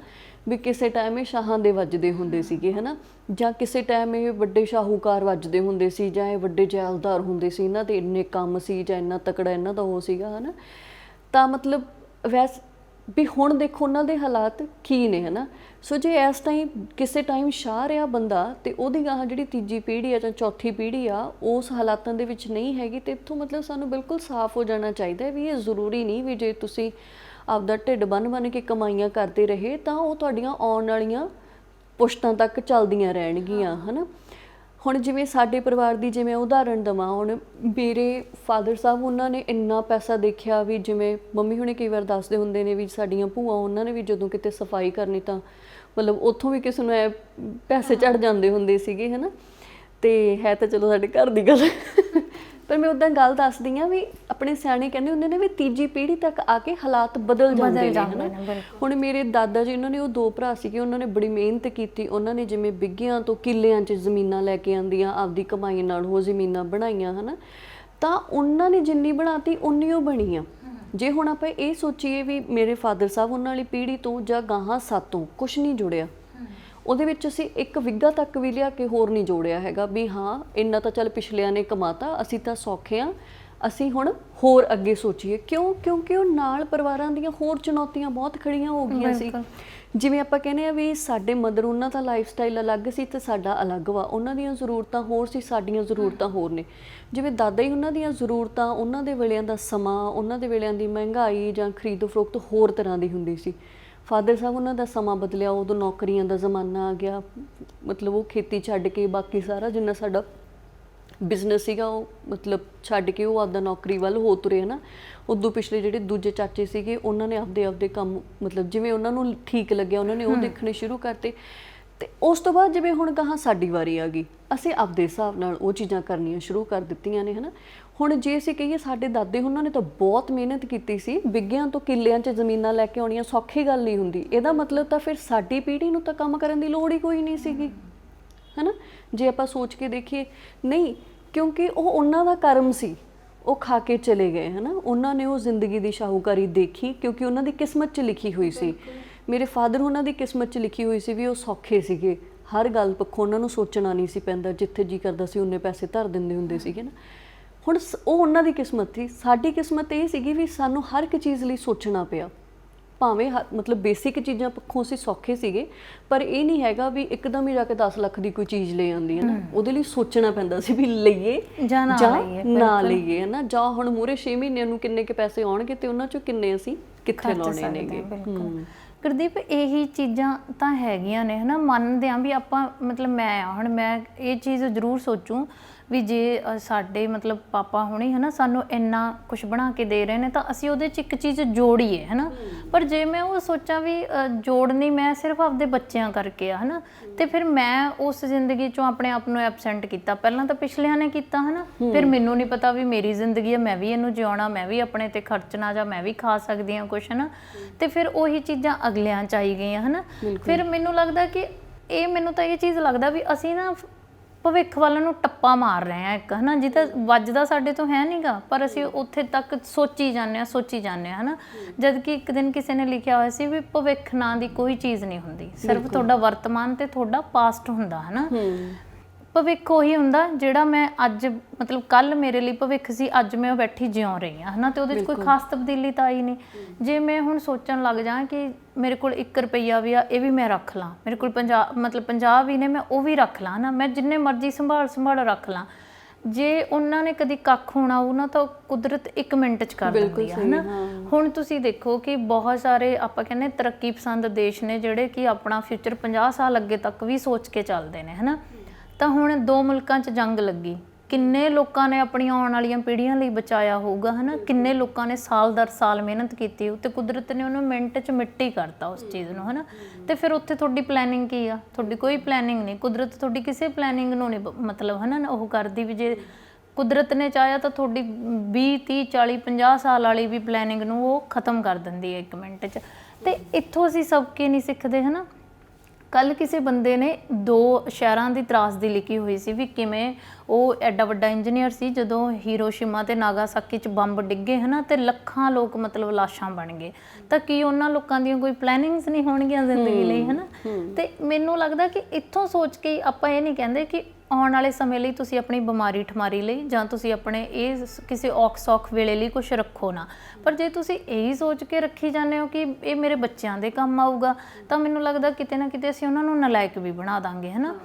ਵੀ ਕਿਸੇ ਟਾਈਮ ਇਹ ਸ਼ਾਹਾਂ ਦੇ ਵੱਜਦੇ ਹੁੰਦੇ ਸੀਗੇ, ਹਨਾ? ਜਾਂ ਕਿਸੇ ਟਾਈਮ ਇਹ ਵੱਡੇ ਸ਼ਾਹੂਕਾਰ ਵੱਜਦੇ ਹੁੰਦੇ ਸੀ ਜਾਂ ਇਹ ਵੱਡੇ ਜੈਲਦਾਰ ਹੁੰਦੇ ਸੀ, ਇਹਨਾਂ ਦੇ ਇੰਨੇ ਕੰਮ ਸੀ ਜਾਂ ਇੰਨਾ ਤਕੜਾ ਇਹਨਾਂ ਦਾ ਉਹ ਸੀਗਾ, ਹਨਾ? ਤਾਂ ਮਤਲਬ ਵੈਸ ਵੀ ਹੁਣ ਦੇਖੋ ਉਹਨਾਂ ਦੇ ਹਾਲਾਤ ਕੀ ਨੇ, ਹਨਾ? ਸੋ ਜੇ ਇਸ ਟਾਈਮ ਕਿਸੇ ਟਾਈਮ ਸ਼ਾਹ ਰਿਹਾ ਬੰਦਾ ਤੇ ਉਹਦੀ ਗਾਹ ਜਿਹੜੀ ਤੀਜੀ ਪੀੜ੍ਹੀ ਆ ਜਾਂ ਚੌਥੀ ਪੀੜ੍ਹੀ ਆ, ਉਸ ਹਾਲਾਤਾਂ ਦੇ ਵਿੱਚ ਨਹੀਂ ਹੈਗੀ ਤੇ ਇੱਥੋਂ ਮਤਲਬ ਸਾਨੂੰ ਬਿਲਕੁਲ ਸਾਫ਼ ਹੋ ਜਾਣਾ ਚਾਹੀਦਾ ਵੀ ਇਹ ਜ਼ਰੂਰੀ ਨਹੀਂ ਵੀ ਜੇ ਤੁਸੀਂ ਆਪਦਾ ਢਿੱਡ ਬੰਨ ਬੰਨ ਕੇ ਕਮਾਈਆਂ ਕਰਦੇ ਰਹੇ ਤਾਂ ਉਹ ਤੁਹਾਡੀਆਂ ਆਉਣ ਵਾਲੀਆਂ ਪੁਸ਼ਤਾਂ ਤੱਕ ਚੱਲਦੀਆਂ ਰਹਿਣਗੀਆਂ ਹਨਾ? ਹੁਣ ਜਿਵੇਂ ਸਾਡੇ ਪਰਿਵਾਰ ਦੀ ਜਿਵੇਂ ਉਦਾਹਰਣ ਦਵਾਂ ਹੁਣ ਮੇਰੇ ਫਾਦਰ ਸਾਹਿਬ ਉਹਨਾਂ ਨੇ ਇੰਨਾ ਪੈਸਾ ਦੇਖਿਆ ਵੀ ਜਿਵੇਂ ਮੰਮੀ ਹੁਣੇ ਕਈ ਵਾਰ ਦੱਸਦੇ ਹੁੰਦੇ ਨੇ ਵੀ ਸਾਡੀਆਂ ਭੂਆ ਉਹਨਾਂ ਨੇ ਵੀ ਜਦੋਂ ਕਿਤੇ ਸਫ਼ਾਈ ਕਰਨੀ ਤਾਂ ਮਤਲਬ ਉੱਥੋਂ ਵੀ ਕਿਸੇ ਨੂੰ ਐ ਪੈਸੇ ਚੜ ਜਾਂਦੇ ਹੁੰਦੇ ਸੀਗੇ ਹਨਾ? ਤੇ ਹੈ ਤਾਂ ਚਲੋ ਸਾਡੇ ਘਰ ਦੀ ਗੱਲ। ਪਰ ਮੈਂ ਉਦਾਂ ਗੱਲ ਦੱਸਦੀ ਆ ਵੀ ਆਪਣੇ ਸਿਆਣੇ ਕਹਿੰਦੇ ਹੁੰਦੇ ਨੇ ਵੀ ਤੀਜੀ ਪੀੜ੍ਹੀ ਤੱਕ ਆ ਕੇ ਹਾਲਾਤ ਬਦਲ ਜਾਂਦੇ ਨੇ ਹਨਾ। ਹੁਣ ਮੇਰੇ ਦਾਦਾ ਜੀ ਉਹਨਾਂ ਨੇ ਉਹ ਦੋ ਭਰਾ ਸੀਗੇ ਉਹਨਾਂ ਨੇ ਬੜੀ ਮਿਹਨਤ ਕੀਤੀ ਉਹਨਾਂ ਨੇ ਜਿਵੇਂ ਬਿੱਗਿਆਂ ਤੋਂ ਕਿੱਲਿਆਂ 'ਚ ਜ਼ਮੀਨਾਂ ਲੈ ਕੇ ਆਂਦੀਆਂ ਆਪਦੀ ਕਮਾਈ ਨਾਲ ਉਹ ਜ਼ਮੀਨਾਂ ਬਣਾਈਆਂ ਹਨਾ? ਤਾਂ ਉਹਨਾਂ ਨੇ ਜਿੰਨੀ ਬਣਾਤੀ ਉਨੀ ਉਹ ਬਣੀ ਆ ਜੇ ਹੁਣ ਆਪਾਂ ਇਹ ਸੋਚੀਏ ਵੀ ਮੇਰੇ ਫਾਦਰ ਸਾਹਿਬ ਉਹਨਾਂ ਵਾਲੀ ਪੀੜ੍ਹੀ ਤੋਂ ਜਾਂ ਗਾਹਾਂ ਸਾਤੋਂ ਕੁਝ ਨਹੀਂ ਜੁੜਿਆ ਉਹਦੇ ਵਿੱਚ ਅਸੀਂ ਇੱਕ ਵਿੱਗਾ ਤੱਕ ਵੀ ਲਿਆ ਕੇ ਹੋਰ ਨਹੀਂ ਜੋੜਿਆ ਹੈਗਾ ਵੀ ਹਾਂ ਇੰਨਾ ਤਾਂ ਚੱਲ ਪਿਛਲਿਆਂ ਨੇ ਕਮਾਤਾ ਅਸੀਂ ਤਾਂ ਸੌਖੇ ਆ ਅਸੀਂ ਹੁਣ ਹੋਰ ਅੱਗੇ ਸੋਚੀਏ। ਕਿਉਂ? ਕਿਉਂਕਿ ਉਹ ਨਾਲ ਪਰਿਵਾਰਾਂ ਦੀਆਂ ਹੋਰ ਚੁਣੌਤੀਆਂ ਬਹੁਤ ਖੜੀਆਂ ਹੋ ਗਈਆਂ ਸੀ। ਜਿਵੇਂ ਆਪਾਂ ਕਹਿੰਦੇ ਆ ਵੀ ਸਾਡੇ ਮਦਰ ਉਹਨਾਂ ਦਾ ਲਾਈਫ ਸਟਾਈਲ ਅਲੱਗ ਸੀ ਤੇ ਸਾਡਾ ਅਲੱਗ ਵਾ। ਉਹਨਾਂ ਦੀਆਂ ਜ਼ਰੂਰਤਾਂ ਹੋਰ ਸੀ ਸਾਡੀਆਂ ਜ਼ਰੂਰਤਾਂ ਹੋਰ ਨੇ। ਜਿਵੇਂ ਦਾਦਾ ਹੀ ਉਹਨਾਂ ਦੀਆਂ ਜ਼ਰੂਰਤਾਂ ਉਹਨਾਂ ਦੇ ਵੇਲਿਆਂ ਦਾ ਸਮਾਂ ਉਹਨਾਂ ਦੇ ਵੇਲਿਆਂ ਦੀ ਮਹਿੰਗਾਈ ਜਾਂ ਖਰੀਦ ਫਰੋਖਤ ਹੋਰ ਤਰ੍ਹਾਂ ਦੀ ਹੁੰਦੀ ਸੀ। ਫਾਦਰ ਸਾਹਿਬ ਉਹਨਾਂ ਦਾ ਸਮਾਂ ਬਦਲਿਆ ਉਦੋਂ ਨੌਕਰੀਆਂ ਦਾ ਜ਼ਮਾਨਾ ਆ ਗਿਆ। ਮਤਲਬ ਉਹ ਖੇਤੀ ਛੱਡ ਕੇ ਬਾਕੀ ਸਾਰਾ ਜਿੰਨਾ ਸਾਡਾ ਬਿਜ਼ਨਸ ਸੀਗਾ ਉਹ ਮਤਲਬ ਛੱਡ ਕੇ ਉਹ ਆਪਦਾ ਨੌਕਰੀ ਵੱਲ ਹੋ ਤੁਰੇ ਹਨਾ। ਉਦੋਂ ਪਿਛਲੇ ਜਿਹੜੇ ਦੂਜੇ ਚਾਚੇ ਸੀਗੇ ਉਹਨਾਂ ਨੇ ਆਪਦੇ ਆਪਦੇ ਕੰਮ ਮਤਲਬ ਜਿਵੇਂ ਉਹਨਾਂ ਨੂੰ ਠੀਕ ਲੱਗਿਆ ਉਹਨਾਂ ਨੇ ਉਹ ਦੇਖਣੇ ਸ਼ੁਰੂ ਕਰਤੇ। ਤੇ ਉਸ ਤੋਂ ਬਾਅਦ ਜਿਵੇਂ ਹੁਣ ਕਹਾ ਸਾਡੀ ਵਾਰੀ ਆ ਗਈ ਅਸੀਂ ਆਪਦੇ ਹਿਸਾਬ ਨਾਲ ਉਹ ਚੀਜ਼ਾਂ ਕਰਨੀਆਂ ਸ਼ੁਰੂ ਕਰ ਦਿੱਤੀਆਂ ਨੇ ਹਨਾ। ਹੁਣ ਜੇ ਅਸੀਂ ਕਹੀਏ ਸਾਡੇ ਦਾਦੇ ਉਹਨਾਂ ਨੇ ਤਾਂ ਬਹੁਤ ਮਿਹਨਤ ਕੀਤੀ ਸੀ ਵਿਗਿਆਨ ਤੋਂ ਕਿੱਲਿਆਂ 'ਚ ਜ਼ਮੀਨਾਂ ਲੈ ਕੇ ਆਉਣੀਆਂ ਸੌਖੀ ਗੱਲ ਨਹੀਂ ਹੁੰਦੀ। ਇਹਦਾ ਮਤਲਬ ਤਾਂ ਫਿਰ ਸਾਡੀ ਪੀੜ੍ਹੀ ਨੂੰ ਤਾਂ ਕੰਮ ਕਰਨ ਦੀ ਲੋੜ ਹੀ ਕੋਈ ਨਹੀਂ ਸੀਗੀ। ਹਨਾ? ਜੇ ਆਪਾਂ ਸੋਚ ਕੇ ਦੇਖੀਏ ਨਹੀਂ ਕਿਉਂਕਿ ਉਹ ਉਹਨਾਂ ਦਾ ਕਰਮ ਸੀ ਉਹ ਖਾ ਕੇ ਚਲੇ ਗਏ ਹਨਾ? ਉਹਨਾਂ ਨੇ ਉਹ ਜ਼ਿੰਦਗੀ ਦੀ ਸ਼ਾਹੂਕਾਰੀ ਦੇਖੀ ਕਿਉਂਕਿ ਉਹਨਾਂ ਦੀ ਕਿਸਮਤ 'ਚ ਲਿਖੀ ਹੋਈ ਸੀ। ਮੇਰੇ ਫਾਦਰ ਉਹਨਾਂ ਦੀ ਕਿਸਮਤ 'ਚ ਲਿਖੀ ਹੋਈ ਸੀ ਵੀ ਉਹ ਸੌਖੇ ਸੀਗੇ। ਹਰ ਗੱਲ ਪੱਖੋਂ ਉਹਨਾਂ ਨੂੰ ਸੋਚਣਾ ਨਹੀਂ ਸੀ ਪੈਂਦਾ ਜਿੱਥੇ ਜੀ ਕਰਦਾ ਸੀ ਉਹਨੇ ਪੈਸੇ ਧਰ ਦਿੰਦੇ ਹੁੰਦੇ ਸੀਗੇ ਨਾ। ਹੁਣ ਸ- ਉਹ ਉਹਨਾਂ ਦੀ ਕਿਸਮਤ ਸੀ। ਸਾਡੀ ਕਿਸਮਤ ਇਹ ਸੀਗੀ ਵੀ ਸਾਨੂੰ ਹਰ ਇੱਕ ਚੀਜ਼ ਲਈ ਸੋਚਣਾ ਪਿਆ। ਭਾਵੇਂ ਮਤਲਬ ਬੇਸਿਕ ਚੀਜ਼ਾਂ ਪੱਖੋਂ ਅਸੀਂ ਸੌਖੇ ਸੀਗੇ ਪਰ ਇਹ ਨਹੀਂ ਹੈਗਾ ਵੀ ਇੱਕਦਮ ਹੀ ਜਾ ਕੇ 10 ਲੱਖ ਦੀ ਕੋਈ ਚੀਜ਼ ਲੈ ਆਉਂਦੀ ਹੈ ਨਾ। ਉਹਦੇ ਲਈ ਸੋਚਣਾ ਪੈਂਦਾ ਸੀ ਵੀ ਲਈਏ ਜਾਂ ਨਾ ਲਈਏ, ਹੈ ਨਾ। ਜਾਂ ਹੁਣ ਮੂਰੇ 6 ਮਹੀਨਿਆਂ ਨੂੰ ਕਿੰਨੇ ਕੇ ਪੈਸੇ ਆਉਣਗੇ ਤੇ ਉਹਨਾਂ ਚੋਂ ਕਿੰਨੇ ਅਸੀਂ ਕਿੱਥੇ ਲਾਉਣੇ ਨੇਗੇ? ਗੁਰਦੀਪ ਇਹੀ ਚੀਜ਼ਾਂ ਤਾਂ ਹੈਗੀਆਂ ਨੇ ਹਨਾ ਮੰਨਦੇ ਆ ਵੀ ਆਪਾਂ ਮਤਲਬ ਮੈਂ ਆ ਹੁਣ ਮੈਂ ਇਹ ਚੀਜ਼ ਜ਼ਰੂਰ ਸੋਚੂੰ ਵੀ ਜੇ ਅ, ਸਾਡੇ ਮਤਲਬ ਪਾਪਾ ਹੁਣੀ ਹਨਾ ਸਾਨੂੰ ਇੰਨਾ ਕੁਝ ਬਣਾ ਕੇ ਦੇ ਰਹੇ ਨੇ ਤਾਂ ਅਸੀਂ ਉਹਦੇ ਚ ਇੱਕ ਚੀਜ਼ ਜੋੜੀਏ ਹਨਾ? ਪਰ ਜੇ ਮੈਂ ਉਹ ਸੋਚਾਂ ਵੀ ਅ, ਜੋੜਨੀ ਮੈਂ ਸਿਰਫ ਆਪਦੇ ਬੱਚਿਆਂ ਕਰਕੇ ਆ ਹਨਾ? ਤੇ ਫਿਰ ਮੈਂ ਉਸ ਜ਼ਿੰਦਗੀ ਚੋਂ ਆਪਣੇ ਆਪ ਨੂੰ ਐਬਸੈਂਟ ਕੀਤਾ। ਪਹਿਲਾਂ ਤਾਂ ਪਿਛਲਿਆਂ ਨੇ ਕੀਤਾ ਹਨਾ? ਫਿਰ ਮੈਨੂੰ ਨਹੀਂ ਪਤਾ ਵੀ ਮੇਰੀ ਜ਼ਿੰਦਗੀ ਹੈ ਮੈਂ ਵੀ ਇਹਨੂੰ ਜਿਉਣਾ ਮੈਂ ਵੀ ਆਪਣੇ ਤੇ ਖਰਚਣਾ ਜਾਂ ਮੈਂ ਵੀ ਖਾ ਸਕਦੀ ਹਾਂ ਕੁਝ ਹਨਾ? ਤੇ ਫਿਰ ਉਹੀ ਚੀਜ਼ਾਂ ਅਗਲਿਆਂ ਚ ਆਈ ਗਈਆਂ ਹਨਾ? ਫਿਰ ਮੈਨੂੰ ਲੱਗਦਾ ਕਿ ਇਹ ਮੈਨੂੰ ਤਾਂ ਇਹ ਚੀਜ਼ ਲੱਗਦਾ ਵੀ ਅਸੀਂ ਨਾ ਭਵਿੱਖ ਵੱਲ ਨੂੰ ਟੱਪਾ ਮਾਰ ਰਹੇ ਆ ਇੱਕ ਹਨਾ? ਜਿਹਦਾ ਵੱਜਦਾ ਸਾਡੇ ਤੋਂ ਹੈ ਨਹੀਂਗਾ ਪਰ ਅਸੀਂ ਉੱਥੇ ਤੱਕ ਸੋਚੀ ਜਾਂਦੇ ਆ ਸੋਚੀ ਜਾਂਦੇ ਆ ਹਨਾ? ਜਦ ਕਿ ਇੱਕ ਦਿਨ ਕਿਸੇ ਨੇ ਲਿਖਿਆ ਹੋਇਆ ਸੀ ਵੀ ਭਵਿੱਖ ਨਾਂ ਦੀ ਕੋਈ ਚੀਜ਼ ਨਹੀਂ ਹੁੰਦੀ। ਸਿਰਫ ਤੁਹਾਡਾ ਵਰਤਮਾਨ ਤੇ ਤੁਹਾਡਾ ਪਾਸਟ ਹੁੰਦਾ ਹਨਾ? ਭਵਿੱਖ ਉਹੀ ਹੁੰਦਾ ਜਿਹੜਾ ਮੈਂ ਅੱਜ ਮਤਲਬ ਕੱਲ ਮੇਰੇ ਲਈ ਭਵਿੱਖ ਸੀ ਅੱਜ ਮੈਂ ਉਹ ਬੈਠੀ ਜਿਉਂ ਰਹੀ ਹਾਂ ਹਨਾ? ਤੇ ਉਹਦੇ ਵਿੱਚ ਕੋਈ ਖਾਸ ਤਬਦੀਲੀ ਤਾਂ ਆਈ ਨਹੀਂ। ਜੇ ਮੈਂ ਹੁਣ ਸੋਚਣ ਲੱਗ ਜਾ ਕਿ ਮੇਰੇ ਕੋਲ 1 ਰੁਪਈਆ ਵੀ ਆ ਇਹ ਵੀ ਮੈਂ ਰੱਖ ਲਾਂ। ਮੇਰੇ ਕੋਲ 50 ਮਤਲਬ 50 ਵੀ ਨੇ ਮੈਂ ਉਹ ਵੀ ਰੱਖ ਲਾਂ ਨਾ ਮੈਂ ਜਿੰਨੇ ਮਰਜ਼ੀ ਸੰਭਾਲ ਸੰਭਾਲ ਰੱਖ ਲਾਂ। ਜੇ ਉਹਨਾਂ ਨੇ ਕਦੀ ਕੱਖ ਹੋਣਾ ਉਹ ਨਾ ਤਾਂ ਕੁਦਰਤ 1 ਮਿੰਟ ਚ ਕਰ ਦਿੰਦੀ ਹੈ ਹਨਾ? ਹੁਣ ਤੁਸੀਂ ਦੇਖੋ ਕਿ ਬਹੁਤ ਸਾਰੇ ਆਪਾਂ ਕਹਿੰਦੇ ਤਰੱਕੀ ਪਸੰਦ ਦੇਸ਼ ਨੇ ਜਿਹੜੇ ਕਿ ਆਪਣਾ ਫਿਊਚਰ 50 ਸਾਲ ਅੱਗੇ ਤੱਕ ਵੀ ਸੋਚ ਕੇ ਚੱਲਦੇ ਨੇ ਹਨਾ? ਤਾਂ ਹੁਣ ਦੋ ਮੁਲਕਾਂ 'ਚ ਜੰਗ ਲੱਗੀ। ਕਿੰਨੇ ਲੋਕਾਂ ਨੇ ਆਪਣੀਆਂ ਆਉਣ ਵਾਲੀਆਂ ਪੀੜ੍ਹੀਆਂ ਲਈ ਬਚਾਇਆ ਹੋਊਗਾ, ਹਨਾ? ਕਿੰਨੇ ਲੋਕਾਂ ਨੇ ਸਾਲ ਦਰ ਸਾਲ ਮਿਹਨਤ ਕੀਤੀ ਤੇ ਕੁਦਰਤ ਨੇ ਉਹਨੂੰ ਮਿੰਟ 'ਚ ਮਿੱਟੀ ਕਰਤਾ ਉਸ ਚੀਜ਼ ਨੂੰ, ਹਨਾ? ਤੇ ਫਿਰ ਉੱਥੇ ਤੁਹਾਡੀ ਪਲੈਨਿੰਗ ਕੀ ਆ? ਤੁਹਾਡੀ ਕੋਈ ਪਲੈਨਿੰਗ ਨਹੀਂ। ਕੁਦਰਤ ਤੁਹਾਡੀ ਕਿਸੇ ਪਲੈਨਿੰਗ ਨੂੰ ਨਹੀਂ ਬ- ਮਤਲਬ, ਹਨਾ? ਉਹ ਕਰਦੀ ਵੀ ਜੇ ਕੁਦਰਤ ਨੇ ਚਾਹਿਆ ਤਾਂ ਤੁਹਾਡੀ 20 30 40 50 ਸਾਲ ਵਾਲੀ ਵੀ ਪਲੈਨਿੰਗ ਨੂੰ ਉਹ ਖਤਮ ਕਰ ਦਿੰਦੀ ਹੈ ਇੱਕ ਮਿੰਟ 'ਚ। ਤੇ ਇੱਥੋਂ ਅਸੀਂ ਸਭ ਕੀ ਨਹੀਂ ਸਿੱਖਦੇ, ਹਨਾ? ਕੱਲ ਕਿਸੇ ਬੰਦੇ ਨੇ ਦੋ ਸ਼ਹਿਰਾਂ ਦੀ ਤਰਾਸਦੀ ਲਿਖੀ ਹੋਈ ਸੀ ਵੀ ਕਿਵੇਂ ਉਹ ਐਡਾ ਵੱਡਾ ਇੰਜੀਨੀਅਰ ਸੀ ਜਦੋਂ ਹੀਰੋਸ਼ੀਮਾ ਤੇ ਨਾਗਾਸਾਕੀ ਚ ਬੰਬ ਡਿੱਗੇ ਹਨਾ ਤੇ ਲੱਖਾਂ ਲੋਕ ਮਤਲਬ ਲਾਸ਼ਾਂ ਬਣ ਗਏ। ਤਾਂ ਕੀ ਉਹਨਾਂ ਲੋਕਾਂ ਦੀਆਂ ਕੋਈ ਪਲੈਨਿੰਗਸ ਨਹੀਂ ਹੋਣਗੀਆਂ ਜ਼ਿੰਦਗੀ ਲਈ ਹਨਾ? ਤੇ ਮੈਨੂੰ ਲੱਗਦਾ ਕਿ ਇੱਥੋਂ ਸੋਚ ਕੇ ਆਪਾਂ ਇਹ ਨਹੀਂ ਕਹਿੰਦੇ ਕਿ ਆਉਣ ਵਾਲੇ ਸਮੇਂ ਲਈ ਤੁਸੀਂ ਆਪਣੀ ਬਿਮਾਰੀ ਠਮਾਰੀ ਲਈ ਜਾਂ ਤੁਸੀਂ ਆਪਣੇ ਇਹ ਕਿਸੇ ਔਖ ਸੌਖ ਵੇਲੇ ਲਈ ਕੁਝ ਰੱਖੋ ਨਾ। ਪਰ ਜੇ ਤੁਸੀਂ ਇਹੀ ਸੋਚ ਕੇ ਰੱਖੀ ਜਾਂਦੇ ਹੋ ਕਿ ਇਹ ਮੇਰੇ ਬੱਚਿਆਂ ਦੇ ਕੰਮ ਆਊਗਾ, ਤਾਂ ਮੈਨੂੰ ਲੱਗਦਾ ਕਿਤੇ ਨਾ ਕਿਤੇ ਅਸੀਂ ਉਹਨਾਂ ਨੂੰ ਨਲਾਇਕ ਵੀ ਬਣਾ ਦਾਂਗੇ, ਹਨਾ?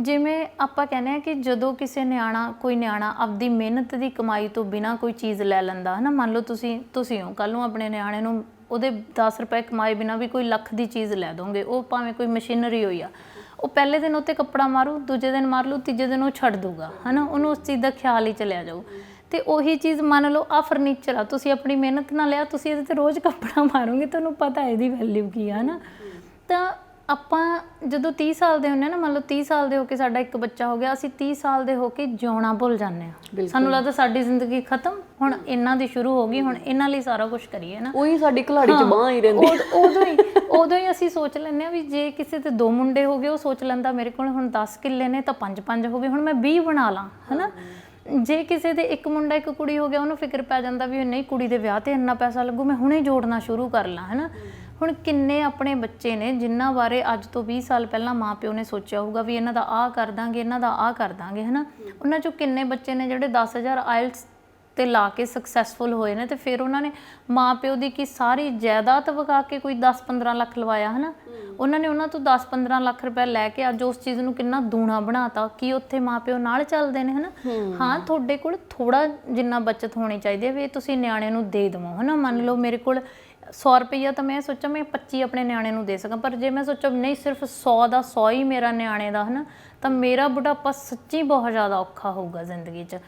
ਜਿਵੇਂ ਆਪਾਂ ਕਹਿੰਦੇ ਆ ਕਿ ਜਦੋਂ ਕਿਸੇ ਨਿਆਣਾ, ਕੋਈ ਨਿਆਣਾ ਆਪਦੀ ਮਿਹਨਤ ਦੀ ਕਮਾਈ ਤੋਂ ਬਿਨਾ ਕੋਈ ਚੀਜ਼ ਲੈ ਲੈਂਦਾ, ਹਨਾ? ਮੰਨ ਲਓ ਤੁਸੀਂ ਤੁਸੀਂ ਹੋ ਕੱਲ ਨੂੰ ਆਪਣੇ ਨਿਆਣੇ ਨੂੰ ਉਹਦੇ 10 ਰੁਪਏ ਕਮਾਏ ਬਿਨਾ ਵੀ ਕੋਈ ਲੱਖ ਦੀ ਚੀਜ਼ ਲੈ ਦੋਗੇ, ਉਹ ਭਾਵੇਂ ਕੋਈ ਮਸ਼ੀਨਰੀ ਹੋਈ ਆ। ਉਹ ਪਹਿਲੇ ਦਿਨ ਉੱਤੇ ਕੱਪੜਾ ਮਾਰੂ ਦੂਜੇ ਦਿਨ ਮਾਰ ਲੂ ਤੀਜੇ ਦਿਨ ਉਹ ਛੱਡ ਦੂਗਾ ਹਨਾ? ਉਹਨੂੰ ਉਸ ਚੀਜ਼ ਦਾ ਖਿਆਲ ਹੀ ਚਲਿਆ ਜਾਊ। ਤੇ ਉਹੀ ਚੀਜ਼ ਮੰਨ ਲਓ ਆ ਫਰਨੀਚਰ ਆ ਤੁਸੀਂ ਆਪਣੀ ਮਿਹਨਤ ਨਾਲ ਲਿਆ ਤੁਸੀਂ ਇਹਦੇ ਤੇ ਰੋਜ਼ ਕੱਪੜਾ ਮਾਰੋਗੇ ਤੁਹਾਨੂੰ ਪਤਾ ਇਹਦੀ ਵੈਲਿਊ ਕੀ ਆ ਹਨਾ? ਤਾਂ ਆਪਾਂ ਜਦੋਂ 30 ਸਾਲ ਦੇ ਹੁੰਨੇ ਨਾ ਮੰਨ ਲਓ 30 ਸਾਲ ਦੇ ਹੋ ਕੇ ਸਾਡਾ ਇੱਕ ਬੱਚਾ ਹੋ ਗਿਆ ਅਸੀਂ 30 ਸਾਲ ਦੇ ਹੋ ਕੇ ਜਿਉਣਾ ਭੁੱਲ ਜਾਂਦੇ ਆ ਸਾਨੂੰ ਲੱਗਦਾ ਸਾਡੀ ਜ਼ਿੰਦਗੀ ਖਤਮ ਹੁਣ ਇਹਨਾਂ ਦੀ ਸ਼ੁਰੂ ਹੋ ਗਈ ਹੁਣ ਇਹਨਾਂ ਲਈ ਸਾਰਾ ਕੁਝ ਕਰੀਏ ਨਾ ਉਹੀ ਸਾਡੀ ਘਲਾੜੀ ਚ ਬਾਹ ਹੀ ਰਹਿੰਦੀ। ਉਦੋਂ ਹੀ ਉਦੋਂ ਹੀ ਅਸੀਂ ਸੋਚ ਲੈਂਦੇ ਆ ਵੀ ਜੇ ਕਿਸੇ ਤੇ ਦੋ ਮੁੰਡੇ ਹੋ ਗਏ ਉਹ ਸੋਚ ਲੈਂਦਾ ਮੇਰੇ ਕੋਲ ਹੁਣ 10 ਕਿੱਲੇ ਨੇ ਤਾਂ 5-5 ਹੋ ਗਏ ਹੁਣ ਮੈਂ 20 ਬਣਾ ਲਾਂ ਹਨਾ? ਜੇ ਕਿਸੇ ਦੇ ਇੱਕ ਮੁੰਡਾ ਇੱਕ ਕੁੜੀ ਹੋ ਗਿਆ ਉਹਨੂੰ ਫਿਕਰ ਪੈ ਜਾਂਦਾ ਵੀ ਨਹੀਂ ਕੁੜੀ ਦੇ ਵਿਆਹ ਤੇ ਇੰਨਾ ਪੈਸਾ ਲੱਗੂ ਮੈਂ ਹੁਣੇ ਜੋੜਨਾ ਸ਼ੁਰੂ ਕਰ ਲਾਂ ਹਨਾ? ਹੁਣ ਕਿੰਨੇ ਆਪਣੇ ਬੱਚੇ ਨੇ ਜਿਨ੍ਹਾਂ ਬਾਰੇ ਅੱਜ ਤੋਂ 20 ਸਾਲ ਪਹਿਲਾਂ ਮਾਪਿਓ ਨੇ ਸੋਚਿਆ ਹੋਊਗਾ ਵੀ ਇਹਨਾਂ ਦਾ ਆਹ ਕਰ ਦਾਂਗੇ ਇਹਨਾਂ ਦਾ ਆਹ ਕਰ ਦਾਂਗੇ ਹਨਾ? ਉਹਨਾਂ ਚੋਂ ਕਿੰਨੇ ਬੱਚੇ ਨੇ ਜਿਹੜੇ 10000 ਆਇਲਟਸ ਤੇ ਲਾ ਕੇ ਸਕਸੈਸਫੁਲ ਹੋਏ ਨੇ ਤੇ ਫਿਰ ਉਹਨਾਂ ਨੇ ਮਾਪਿਓ ਦੀ ਕੀ ਸਾਰੀ ਜਾਇਦਾਦ ਵਗਾ ਕੇ ਕੋਈ 10-15 ਲੱਖ ਲਵਾਇਆ ਹਨਾ? ਉਹਨਾਂ ਨੇ ਉਹਨਾਂ ਤੋਂ 10-15 ਲੱਖ ਰੁਪਏ ਲੈ ਕੇ ਅੱਜ ਉਸ ਚੀਜ਼ ਨੂੰ ਕਿੰਨਾ ਦੂਣਾ ਬਣਾਤਾ ਕੀ ਉੱਥੇ ਮਾਪਿਓ ਨਾਲ ਚੱਲਦੇ ਨੇ ਹਨਾ? ਹਾਂ। ਤੁਹਾਡੇ ਕੋਲ ਥੋੜਾ ਜਿੰਨਾ ਬਚਤ ਹੋਣੀ ਚਾਹੀਦੀ ਹੈ ਵੀ ਤੁਸੀਂ ਨਿਆਣੇ ਨੂੰ ਦੇ ਦੇਵੋ ਹਨਾ? ਮੰਨ ਲਓ ਮੇਰੇ ਕੋਲ 100 ਰੁਪਈਆ ਤਾਂ ਮੈਂ ਸੋਚਾਂ ਮੈਂ 25 ਆਪਣੇ ਨਿਆਣੇ ਨੂੰ ਦੇ ਸਕਾਂ ਪਰ ਜੇ ਮੈਂ ਸੋਚਾਂ ਨਹੀਂ ਸਿਰਫ 100 ਦਾ 100 ਹੀ ਮੇਰਾ ਨਿਆਣੇ ਦਾ ਹਨਾ? ਤਾਂ ਮੇਰਾ ਬੁਢਾਪਾ ਸੱਚੀ ਬਹੁਤ ਜ਼ਿਆਦਾ ਔਖਾ ਹੋਊਗਾ ਜ਼ਿੰਦਗੀ 'ਚ।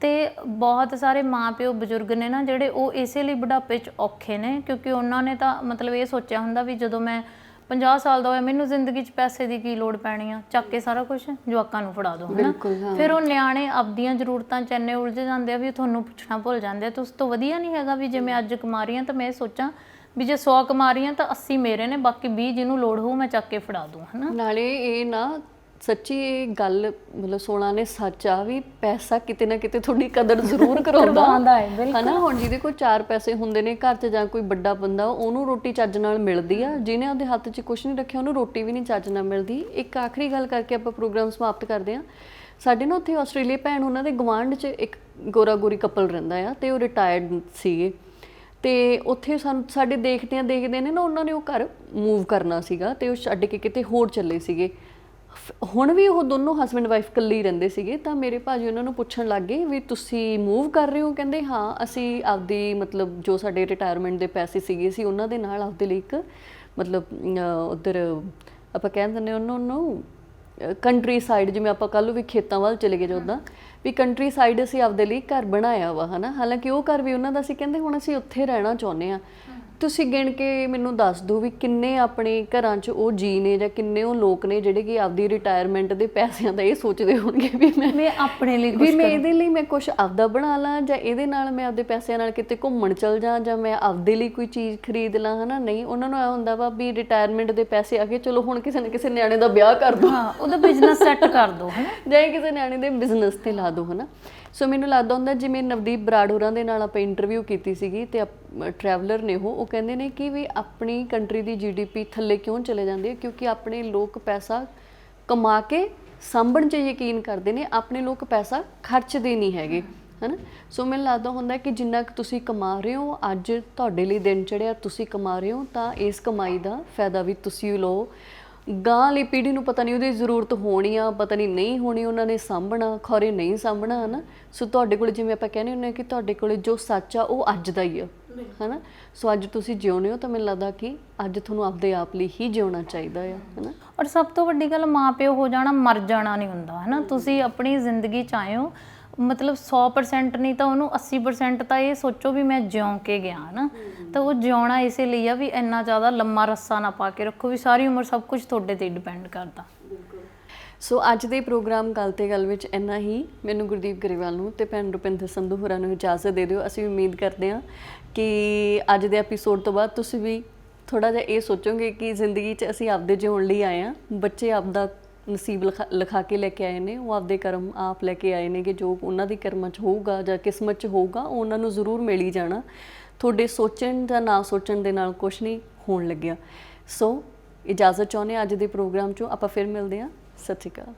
ਤੇ ਬਹੁਤ ਸਾਰੇ ਮਾਪਿਓ ਬਜ਼ੁਰਗ ਨੇ ਨਾ ਜਿਹੜੇ ਉਹ ਇਸੇ ਲਈ ਬੁਢਾਪੇ 'ਚ ਔਖੇ ਨੇ ਕਿਉਂਕਿ ਉਹਨਾਂ ਨੇ ਤਾਂ ਮਤਲਬ ਇਹ ਸੋਚਿਆ ਹੁੰਦਾ ਵੀ ਜਦੋਂ ਮੈਂ 50 ਸਾਲ ਦਾ ਹੋਇਆ ਮੈਨੂੰ ਜ਼ਿੰਦਗੀ 'ਚ ਪੈਸੇ ਦੀ ਕੀ ਲੋੜ ਪੈਣੀ ਆ? ਚੱਕ ਕੇ ਸਾਰਾ ਕੁਝ ਜਵਾਕਾਂ ਨੂੰ ਫੜਾ ਦਿਓ ਹਨਾ। ਫਿਰ ਉਹ ਨਿਆਣੇ ਆਪਦੀਆਂ ਜ਼ਰੂਰਤਾਂ 'ਚ ਇੰਨੇ ਉਲਝ ਜਾਂਦੇ ਆ ਵੀ ਤੁਹਾਨੂੰ ਪੁੱਛਣਾ ਭੁੱਲ ਜਾਂਦੇ ਆ ਤੇ ਉਸ ਤੋਂ ਵਧੀਆ ਨਹੀਂ ਹੈਗਾ ਵੀ ਜੇ ਮੈਂ ਅੱਜ ਕਮਾ ਰਹੀ ਹਾਂ ਤਾਂ ਮੈਂ ਸੋਚਾਂ ਵੀ ਜੇ 100 ਕਮਾ ਰਹੀ ਹਾਂ ਤਾਂ 80 ਮੇਰੇ ਨੇ ਬਾਕੀ 20 ਜਿਹਨੂੰ ਲੋੜ ਹੋਊ ਮੈਂ ਚੱਕ ਕੇ ਫੜਾ ਦੂੰ ਹਨਾ? ਨਾਲੇ ਇਹ ਨਾ ਸੱਚੀ ਇਹ ਗੱਲ ਮਤਲਬ ਸੋਨਾ ਨੇ ਸੱਚ ਆ ਵੀ ਪੈਸਾ ਕਿਤੇ ਨਾ ਕਿਤੇ ਤੁਹਾਡੀ ਕਦਰ ਜ਼ਰੂਰ ਕਰਾਉਂਦਾ। ਕਰਵਾਉਂਦਾ ਹੈ, ਬਿਲਕੁਲ। ਹਨਾ ਹੁਣ ਜਿਹਦੇ ਕੋਲ ਚਾਰ ਪੈਸੇ ਹੁੰਦੇ ਨੇ ਘਰ 'ਚ ਜਾਂ ਕੋਈ ਵੱਡਾ ਬੰਦਾ ਉਹਨੂੰ ਰੋਟੀ ਚੱਜ ਨਾਲ ਮਿਲਦੀ ਆ। ਜਿਹਨੇ ਉਹਦੇ ਹੱਥ 'ਚ ਕੁਝ ਨਹੀਂ ਰੱਖਿਆ ਉਹਨੂੰ ਰੋਟੀ ਵੀ ਨਹੀਂ ਚੱਜ ਨਾਲ ਮਿਲਦੀ। ਇੱਕ ਆਖਰੀ ਗੱਲ ਕਰਕੇ ਆਪਾਂ ਪ੍ਰੋਗਰਾਮ ਸਮਾਪਤ ਕਰਦੇ ਹਾਂ। ਸਾਡੇ ਨਾ ਉੱਥੇ ਆਸਟ੍ਰੇਲੀਆ ਭੈਣ ਉਹਨਾਂ ਦੇ ਗਵਾਂਢ 'ਚ ਇੱਕ ਗੋਰਾ ਗੋਰੀ ਕਪਲ ਰਹਿੰਦਾ ਆ ਤੇ ਉਹ ਰਿਟਾਇਰਡ ਸੀਗੇ। ਤੇ ਉੱਥੇ ਸਾਨੂੰ ਸਾਡੇ ਦੇਖਦਿਆਂ ਦੇਖਦੇ ਨੇ ਨਾ ਉਹਨਾਂ ਨੇ ਉਹ ਘਰ ਮੂਵ ਕਰਨਾ ਸੀਗਾ ਤੇ ਉਹ ਛੱਡ ਕੇ ਕਿਤੇ ਹੋਰ ਚੱਲੇ ਸੀਗੇ। ਹੁਣ ਵੀ ਉਹ ਦੋਨੋਂ ਹਸਬੰਡ ਵਾਈਫ ਇਕੱਲੇ ਹੀ ਰਹਿੰਦੇ ਸੀਗੇ ਤਾਂ ਮੇਰੇ ਭਾਜੀ ਉਹਨਾਂ ਨੂੰ ਪੁੱਛਣ ਲੱਗ ਗਏ ਵੀ ਤੁਸੀਂ ਮੂਵ ਕਰ ਰਹੇ ਹੋ? ਕਹਿੰਦੇ ਹਾਂ ਅਸੀਂ ਆਪਦੀ ਮਤਲਬ ਜੋ ਸਾਡੇ ਰਿਟਾਇਰਮੈਂਟ ਦੇ ਪੈਸੇ ਸੀਗੇ ਸੀ ਉਹਨਾਂ ਦੇ ਨਾਲ ਆਪਦੇ ਲਈ ਇੱਕ ਮਤਲਬ ਉਧਰ ਆਪਾਂ ਕਹਿ ਦਿੰਦੇ ਉਹਨਾਂ ਨੂੰ ਕੰਟਰੀ ਸਾਈਡ ਜਿਵੇਂ ਆਪਾਂ ਕੱਲ ਵੀ ਖੇਤਾਂ ਵੱਲ ਚਲੇ ਗਏ ਜਦੋਂ ਵੀ ਕੰਟਰੀ ਸਾਈਡ ਅਸੀਂ ਆਪਦੇ ਲਈ ਘਰ ਬਣਾਇਆ ਵਾ ਹਨਾ? ਹਾਲਾਂਕਿ ਉਹ ਘਰ ਵੀ ਉਹਨਾਂ ਦਾ ਸੀ ਕਹਿੰਦੇ ਹੁਣ ਅਸੀਂ ਉੱਥੇ ਰਹਿਣਾ ਚਾਹੁੰਦੇ ਆ ਤੁਸੀਂ ਗਿਣ ਕੇ ਮੈਨੂੰ ਦੱਸ ਦਿਓ ਵੀ ਕਿੰਨੇ ਆਪਣੇ ਘਰਾਂ 'ਚ ਉਹ ਜੀ ਨੇ ਜਾਂ ਕਿੰਨੇ ਉਹ ਲੋਕ ਨੇ ਜਿਹੜੇ ਕਿ ਆਪਦੀ ਰਿਟਾਇਰਮੈਂਟ ਦੇ ਪੈਸਿਆਂ ਦਾ ਇਹ ਸੋਚਦੇ ਹੋਣਗੇ ਵੀ ਮੈਂ ਮੈਂ ਆਪਣੇ ਲਈ ਵੀ ਮੈਂ ਇਹਦੇ ਲਈ ਮੈਂ ਕੁਝ ਆਪਦਾ ਬਣਾ ਲਾਂ ਜਾਂ ਇਹਦੇ ਨਾਲ ਮੈਂ ਆਪਦੇ ਪੈਸਿਆਂ ਨਾਲ ਕਿਤੇ ਘੁੰਮਣ ਚਲ ਜਾਂ ਜਾਂ ਮੈਂ ਆਪਦੇ ਲਈ ਕੋਈ ਚੀਜ਼ ਖਰੀਦ ਲਾਂ ਹਨਾ? ਨਹੀਂ ਉਹਨਾਂ ਨੂੰ ਇਹ ਹੁੰਦਾ ਵਾ ਵੀ ਰਿਟਾਇਰਮੈਂਟ ਦੇ ਪੈਸੇ ਆ ਗਏ ਚਲੋ ਹੁਣ ਕਿਸੇ ਨਾ ਕਿਸੇ ਨਿਆਣੇ ਦਾ ਵਿਆਹ ਕਰ ਦੋ। ਹਾਂ ਉਹਦਾ ਬਿਜ਼ਨਸ ਸੈੱਟ ਕਰ ਦੋ ਹਨਾ? ਜਾਂ ਕਿਸੇ ਨਿਆਣੇ ਦੇ ਬਿਜ਼ਨਸ ਤੇ ਲਾ ਦੋ ਹਨਾ? ਸੋ ਮੈਨੂੰ ਲੱਗਦਾ ਹੁੰਦਾ ਜਿਵੇਂ ਨਵਦੀਪ ਬਰਾੜ ਹੋਰਾਂ ਦੇ ਨਾਲ ਆਪਾਂ ਇੰਟਰਵਿਊ ਕੀਤੀ ਸੀਗੀ ਤੇ ਟਰੈਵਲਰ ਨੇ ਉਹ ਉਹ ਕਹਿੰਦੇ ਨੇ ਕਿ ਵੀ ਆਪਣੀ ਕੰਟਰੀ ਦੀ ਜੀਡੀਪੀ ਥੱਲੇ ਕਿਉਂ ਚਲੇ ਜਾਂਦੀ ਹੈ? ਕਿਉਂਕਿ ਆਪਣੇ ਲੋਕ ਪੈਸਾ ਕਮਾ ਕੇ ਸਾਂਭਣ 'ਚ ਯਕੀਨ ਕਰਦੇ ਨੇ, ਆਪਣੇ ਲੋਕ ਪੈਸਾ ਖਰਚਦੇ ਨਹੀਂ ਹੈਗੇ, ਹਨਾ? ਸੋ ਮੈਨੂੰ ਲੱਗਦਾ ਹੁੰਦਾ ਕਿ ਜਿੰਨਾ ਕੁ ਤੁਸੀਂ ਕਮਾ ਰਹੇ ਹੋ, ਅੱਜ ਤੁਹਾਡੇ ਲਈ ਦਿਨ ਚੜਿਆ ਤੁਸੀਂ ਕਮਾ ਰਹੇ ਹੋ, ਤਾਂ ਇਸ ਕਮਾਈ ਦਾ ਫਾਇਦਾ ਵੀ ਤੁਸੀਂ ਲਓ। ਗਾਂ ਵਾਲੀ ਪੀੜ੍ਹੀ ਨੂੰ ਪਤਾ ਨਹੀਂ ਉਹਦੀ ਜ਼ਰੂਰਤ ਹੋਣੀ ਆ ਪਤਾ ਨਹੀਂ ਨਹੀਂ ਹੋਣੀ ਉਹਨਾਂ ਨੇ ਸਾਂਭਣਾ ਖਰੇ ਨਹੀਂ ਸਾਂਭਣਾ ਹਨਾ? ਸੋ ਤੁਹਾਡੇ ਕੋਲ ਜਿਵੇਂ ਆਪਾਂ ਕਹਿੰਦੇ ਹੁੰਦੇ ਹਾਂ ਕਿ ਤੁਹਾਡੇ ਕੋਲੇ ਜੋ ਸੱਚ ਆ ਉਹ ਅੱਜ ਦਾ ਹੀ ਆ ਹਨਾ? ਸੋ ਅੱਜ ਤੁਸੀਂ ਜਿਉਣੇ ਹੋ ਤਾਂ ਮੈਨੂੰ ਲੱਗਦਾ ਕਿ ਅੱਜ ਤੁਹਾਨੂੰ ਆਪਦੇ ਆਪ ਲਈ ਹੀ ਜਿਉਣਾ ਚਾਹੀਦਾ ਆ ਹਨਾ? ਔਰ ਸਭ ਤੋਂ ਵੱਡੀ ਗੱਲ ਮਾਪਿਓ ਹੋ ਜਾਣਾ ਮਰ ਜਾਣਾ ਨਹੀਂ ਹੁੰਦਾ ਹਨਾ? ਤੁਸੀਂ ਆਪਣੀ ਜ਼ਿੰਦਗੀ ਚ ਆਏ ਹੋ ਮਤਲਬ 100% ਨਹੀਂ ਤਾਂ ਉਹਨੂੰ 80% ਤਾਂ ਇਹ ਸੋਚੋ ਵੀ ਮੈਂ ਜਿਉਂ ਕੇ ਗਿਆ ਨਾ ਤਾਂ ਉਹ ਜਿਉਣਾ ਇਸੇ ਲਈ ਆ ਵੀ ਇੰਨਾ ਜ਼ਿਆਦਾ ਲੰਮਾ ਰੱਸਾ ਨਾ ਪਾ ਕੇ ਰੱਖੋ ਵੀ ਸਾਰੀ ਉਮਰ ਸਭ ਕੁਝ ਤੁਹਾਡੇ ਤੇ ਡਿਪੈਂਡ ਕਰਦਾ। ਸੋ ਅੱਜ ਦੇ ਪ੍ਰੋਗਰਾਮ ਗੱਲ ਤੇ ਗੱਲ ਵਿੱਚ ਇੰਨਾ ਹੀ। ਮੈਨੂੰ ਗੁਰਦੀਪ ਗਰੇਵਾਲ ਨੂੰ ਤੇ ਭੈਣ ਰੁਪਿੰਦਰ ਸੰਧੂ ਹੋਰਾਂ ਨੂੰ ਇਜਾਜ਼ਤ ਦੇ ਦਿਓ। ਅਸੀਂ ਉਮੀਦ ਕਰਦੇ ਹਾਂ ਕਿ ਅੱਜ ਦੇ ਐਪੀਸੋਡ ਤੋਂ ਬਾਅਦ ਤੁਸੀਂ ਵੀ ਥੋੜਾ ਜਿਹਾ ਇਹ ਸੋਚੋਗੇ ਕਿ ਜ਼ਿੰਦਗੀ 'ਚ ਅਸੀਂ ਆਪਦੇ ਜਿਉਣ ਲਈ ਆਏ ਹਾਂ। ਬੱਚੇ ਆਪਦਾ ਨਸੀਬ ਲਿਖਾ- ਲਿਖਾ ਕੇ ਲੈ ਕੇ ਆਏ ਨੇ, ਉਹ ਆਪਦੇ ਕਰਮ ਆਪ ਲੈ ਕੇ ਆਏ ਨੇ ਕਿ ਜੋ ਉਹਨਾਂ ਦੀ ਕਰਮਾਂ 'ਚ ਹੋਊਗਾ ਜਾਂ ਕਿਸਮਤ 'ਚ ਹੋਊਗਾ, ਉਹ ਉਹਨਾਂ ਨੂੰ ਜ਼ਰੂਰ ਮਿਲ ਹੀ ਜਾਣਾ। ਤੁਹਾਡੇ ਸੋਚਣ ਜਾਂ ਨਾ ਸੋਚਣ ਦੇ ਨਾਲ ਕੁਝ ਨਹੀਂ ਹੋਣ ਲੱਗਿਆ। ਸੋ ਇਜਾਜ਼ਤ ਚਾਹੁੰਦੇ ਹਾਂ ਅੱਜ ਦੇ ਪ੍ਰੋਗਰਾਮ 'ਚੋਂ, ਆਪਾਂ ਫਿਰ ਮਿਲਦੇ ਹਾਂ। ਸਤਿ ਸ਼੍ਰੀ ਅਕਾਲ।